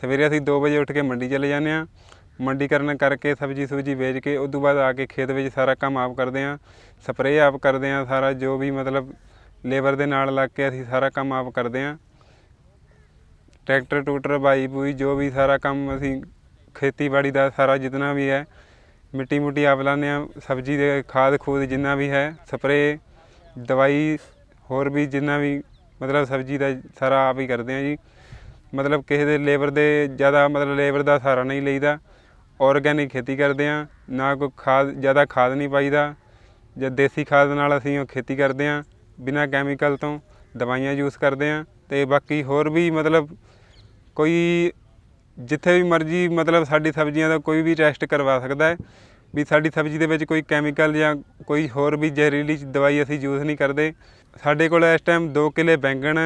ਸਵੇਰੇ ਅਸੀਂ 2 ਵਜੇ ਉੱਠ ਕੇ ਮੰਡੀ ਚਲੇ ਜਾਂਦੇ ਹਾਂ। ਮੰਡੀ ਕਰਨ ਕਰਕੇ ਸਬਜੀ ਸੁਬਜੀ ਵੇਚ ਕੇ ਉਸ ਤੋਂ ਬਾਅਦ ਆ ਕੇ ਖੇਤ ਵਿੱਚ ਸਾਰਾ ਕੰਮ ਆਪ ਕਰਦੇ ਹਾਂ। ਸਪਰੇਅ ਆਪ ਕਰਦੇ ਹਾਂ, ਸਾਰਾ ਜੋ ਵੀ ਮਤਲਬ ਲੇਬਰ ਦੇ ਨਾਲ ਲੱਗ ਕੇ ਅਸੀਂ ਸਾਰਾ ਕੰਮ ਆਪ ਕਰਦੇ ਹਾਂ। ਟਰੈਕਟਰ, ਟੂਟਰ, ਬਾਈ ਬੂਈ, ਜੋ ਵੀ ਸਾਰਾ ਕੰਮ ਅਸੀਂ ਖੇਤੀਬਾੜੀ ਦਾ ਸਾਰਾ ਜਿੰਨਾ ਵੀ ਹੈ ਮਿੱਟੀ ਮੁੱਟੀ ਆਪ ਲਾਉਂਦੇ ਹਾਂ, ਸਬਜ਼ੀ ਦੇ, ਖਾਦ, ਖੂਦ ਜਿੰਨਾ ਵੀ ਹੈ ਸਪਰੇਅ ਦਵਾਈ, ਹੋਰ ਵੀ ਜਿੰਨਾ ਵੀ ਮਤਲਬ ਸਬਜ਼ੀ ਦਾ ਸਾਰਾ ਆਪ ਹੀ ਕਰਦੇ ਹਾਂ ਜੀ। ਮਤਲਬ ਕਿਸੇ ਦੇ ਲੇਬਰ ਦੇ ਜ਼ਿਆਦਾ ਮਤਲਬ ਲੇਬਰ ਦਾ ਸਹਾਰਾ ਨਹੀਂ ਲਈਦਾ। ਆਰਗੈਨਿਕ ਖੇਤੀ ਕਰਦੇ ਹਾਂ, ਨਾ ਕੋਈ ਖਾਦ, ਜ਼ਿਆਦਾ ਖਾਦ ਨਹੀਂ ਪਾਈਦਾ। ਜਾਂ ਦੇਸੀ ਖਾਦ ਨਾਲ ਅਸੀਂ ਉਹ ਖੇਤੀ ਕਰਦੇ ਹਾਂ। ਬਿਨਾਂ ਕੈਮੀਕਲ ਤੋਂ ਦਵਾਈਆਂ ਯੂਜ਼ ਕਰਦੇ ਹਾਂ ਤੇ ਬਾਕੀ ਹੋਰ ਵੀ ਮਤਲਬ ਕੋਈ ਜਿੱਥੇ ਵੀ ਮਰਜ਼ੀ ਮਤਲਬ ਸਾਡੀ ਸਬਜ਼ੀਆਂ ਦਾ ਕੋਈ ਵੀ ਟੈਸਟ ਕਰਵਾ ਸਕਦਾ ਹੈ, ਵੀ ਸਾਡੀ ਸਬਜ਼ੀ ਦੇ ਵਿੱਚ ਕੋਈ ਕੈਮੀਕਲ ਜਾਂ ਕੋਈ ਹੋਰ ਵੀ ਜ਼ਹਿਰੀਲੀ ਦਵਾਈ ਅਸੀਂ ਯੂਜ਼ ਨਹੀਂ ਕਰਦੇ। ਸਾਡੇ ਕੋਲ ਇਸ ਟਾਈਮ 2 ਕਿੱਲੇ ਬੈਂਗਣ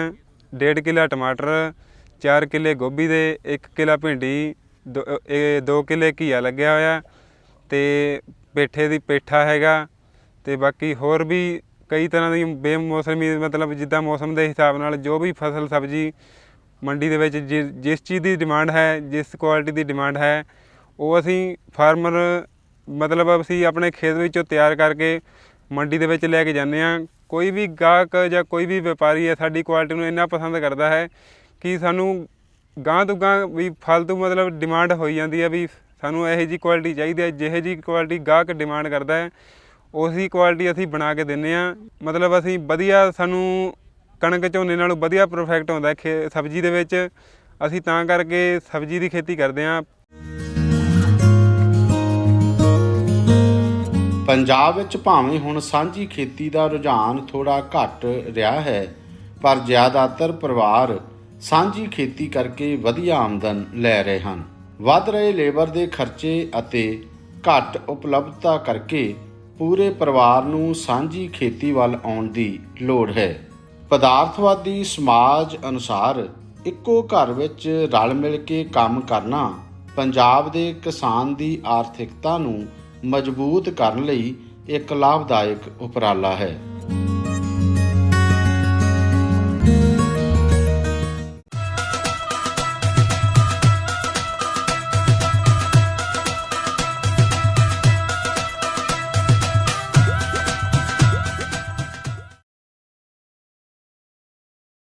1.5 ਕਿੱਲਾ ਟਮਾਟਰ 4 ਕਿੱਲੇ ਗੋਭੀ ਦੇ 1 ਕਿੱਲਾ ਭਿੰਡੀ ਇਹ 2 ਕਿੱਲੇ ਘੀਆ ਲੱਗਿਆ ਹੋਇਆ ਤੇ ਪੇਠੇ ਦੀ ਪੇਠਾ ਹੈਗਾ ਤੇ ਬਾਕੀ ਹੋਰ ਵੀ ਕਈ ਤਰ੍ਹਾਂ ਦੀ ਬੇਮੌਸਮੀ, ਮਤਲਬ ਜਿੱਦਾਂ ਮੌਸਮ ਦੇ ਹਿਸਾਬ ਨਾਲ ਜੋ ਵੀ ਫਸਲ, ਸਬਜ਼ੀ ਮੰਡੀ ਦੇ ਵਿੱਚ ਜਿ- ਜਿਸ ਚੀਜ਼ ਦੀ ਡਿਮਾਂਡ ਹੈ, ਜਿਸ ਕੁਆਲਿਟੀ ਦੀ ਡਿਮਾਂਡ ਹੈ, ਉਹ ਅਸੀਂ ਫਾਰਮਰ ਮਤਲਬ ਅਸੀਂ ਆਪਣੇ ਖੇਤ ਵਿੱਚੋਂ ਤਿਆਰ ਕਰਕੇ ਮੰਡੀ ਦੇ ਵਿੱਚ ਲੈ ਕੇ ਜਾਂਦੇ ਹਾਂ। ਕੋਈ ਵੀ ਗਾਹਕ ਜਾਂ ਕੋਈ ਵੀ ਵਪਾਰੀ ਹੈ, ਸਾਡੀ ਕੁਆਲਿਟੀ ਨੂੰ ਇੰਨਾ ਪਸੰਦ ਕਰਦਾ ਹੈ ਕਿ ਸਾਨੂੰ ਗਾਂ ਤੋਂ ਗਾਂ ਵੀ ਫालतू ਮਤਲਬ ਡਿਮਾਂਡ ਹੋਈ ਜਾਂਦੀ ਹੈ ਵੀ ਸਾਨੂੰ ਇਹੋ ਜੀ ਕੁਆਲਿਟੀ ਚਾਹੀਦੀ ਹੈ, ਜਿਹੋ ਜੀ ਕੁਆਲਿਟੀ ਗਾਹਕ ਡਿਮਾਂਡ ਕਰਦਾ ਹੈ। ਉਸੇ ਕੁਆਲਿਟੀ ਅਸੀਂ ਬਣਾ ਕੇ ਦਿੰਨੇ ਆ। ਮਤਲਬ ਅਸੀਂ ਵਧੀਆ ਸਾਨੂੰ ਕਣਕ ਝੋਨੇ ਨਾਲੋਂ ਵਧੀਆ ਪਰਫੈਕਟ ਆਉਂਦਾ ਖੇ, ਸਬਜ਼ੀ ਦੇ ਵਿੱਚ। ਅਸੀਂ ਤਾਂ ਕਰਕੇ ਸਬਜ਼ੀ ਦੀ ਖੇਤੀ ਕਰਦੇ ਹਾਂ ਪੰਜਾਬ ਵਿੱਚ ਭਾਵੇਂ ਹੁਣ ਸਾਂਝੀ ਖੇਤੀ ਦਾ ਰੁਝਾਨ ਥੋੜਾ ਘਟ ਰਿਹਾ ਹੈ, ਪਰ ਜ਼ਿਆਦਾਤਰ ਪਰਿਵਾਰ ਸਾਂਝੀ ਖੇਤੀ ਕਰਕੇ ਵਧੀਆ ਆਮਦਨ ਲੈ ਰਹੇ ਹਨ। ਵੱਧ ਰਹੇ ਲੇਬਰ ਦੇ ਖਰਚੇ ਅਤੇ ਘੱਟ ਉਪਲਬਧਤਾ ਕਰਕੇ ਪੂਰੇ ਪਰਿਵਾਰ ਨੂੰ ਸਾਂਝੀ ਖੇਤੀ ਵੱਲ ਆਉਣ ਦੀ ਲੋੜ ਹੈ। ਪਦਾਰਥਵਾਦੀ ਸਮਾਜ ਅਨੁਸਾਰ ਇੱਕੋ ਘਰ ਵਿੱਚ ਰਲ ਮਿਲ ਕੇ ਕੰਮ ਕਰਨਾ ਪੰਜਾਬ ਦੇ ਕਿਸਾਨ ਦੀ ਆਰਥਿਕਤਾ ਨੂੰ ਮਜ਼ਬੂਤ ਕਰਨ ਲਈ ਇੱਕ ਲਾਭਦਾਇਕ ਉਪਰਾਲਾ ਹੈ।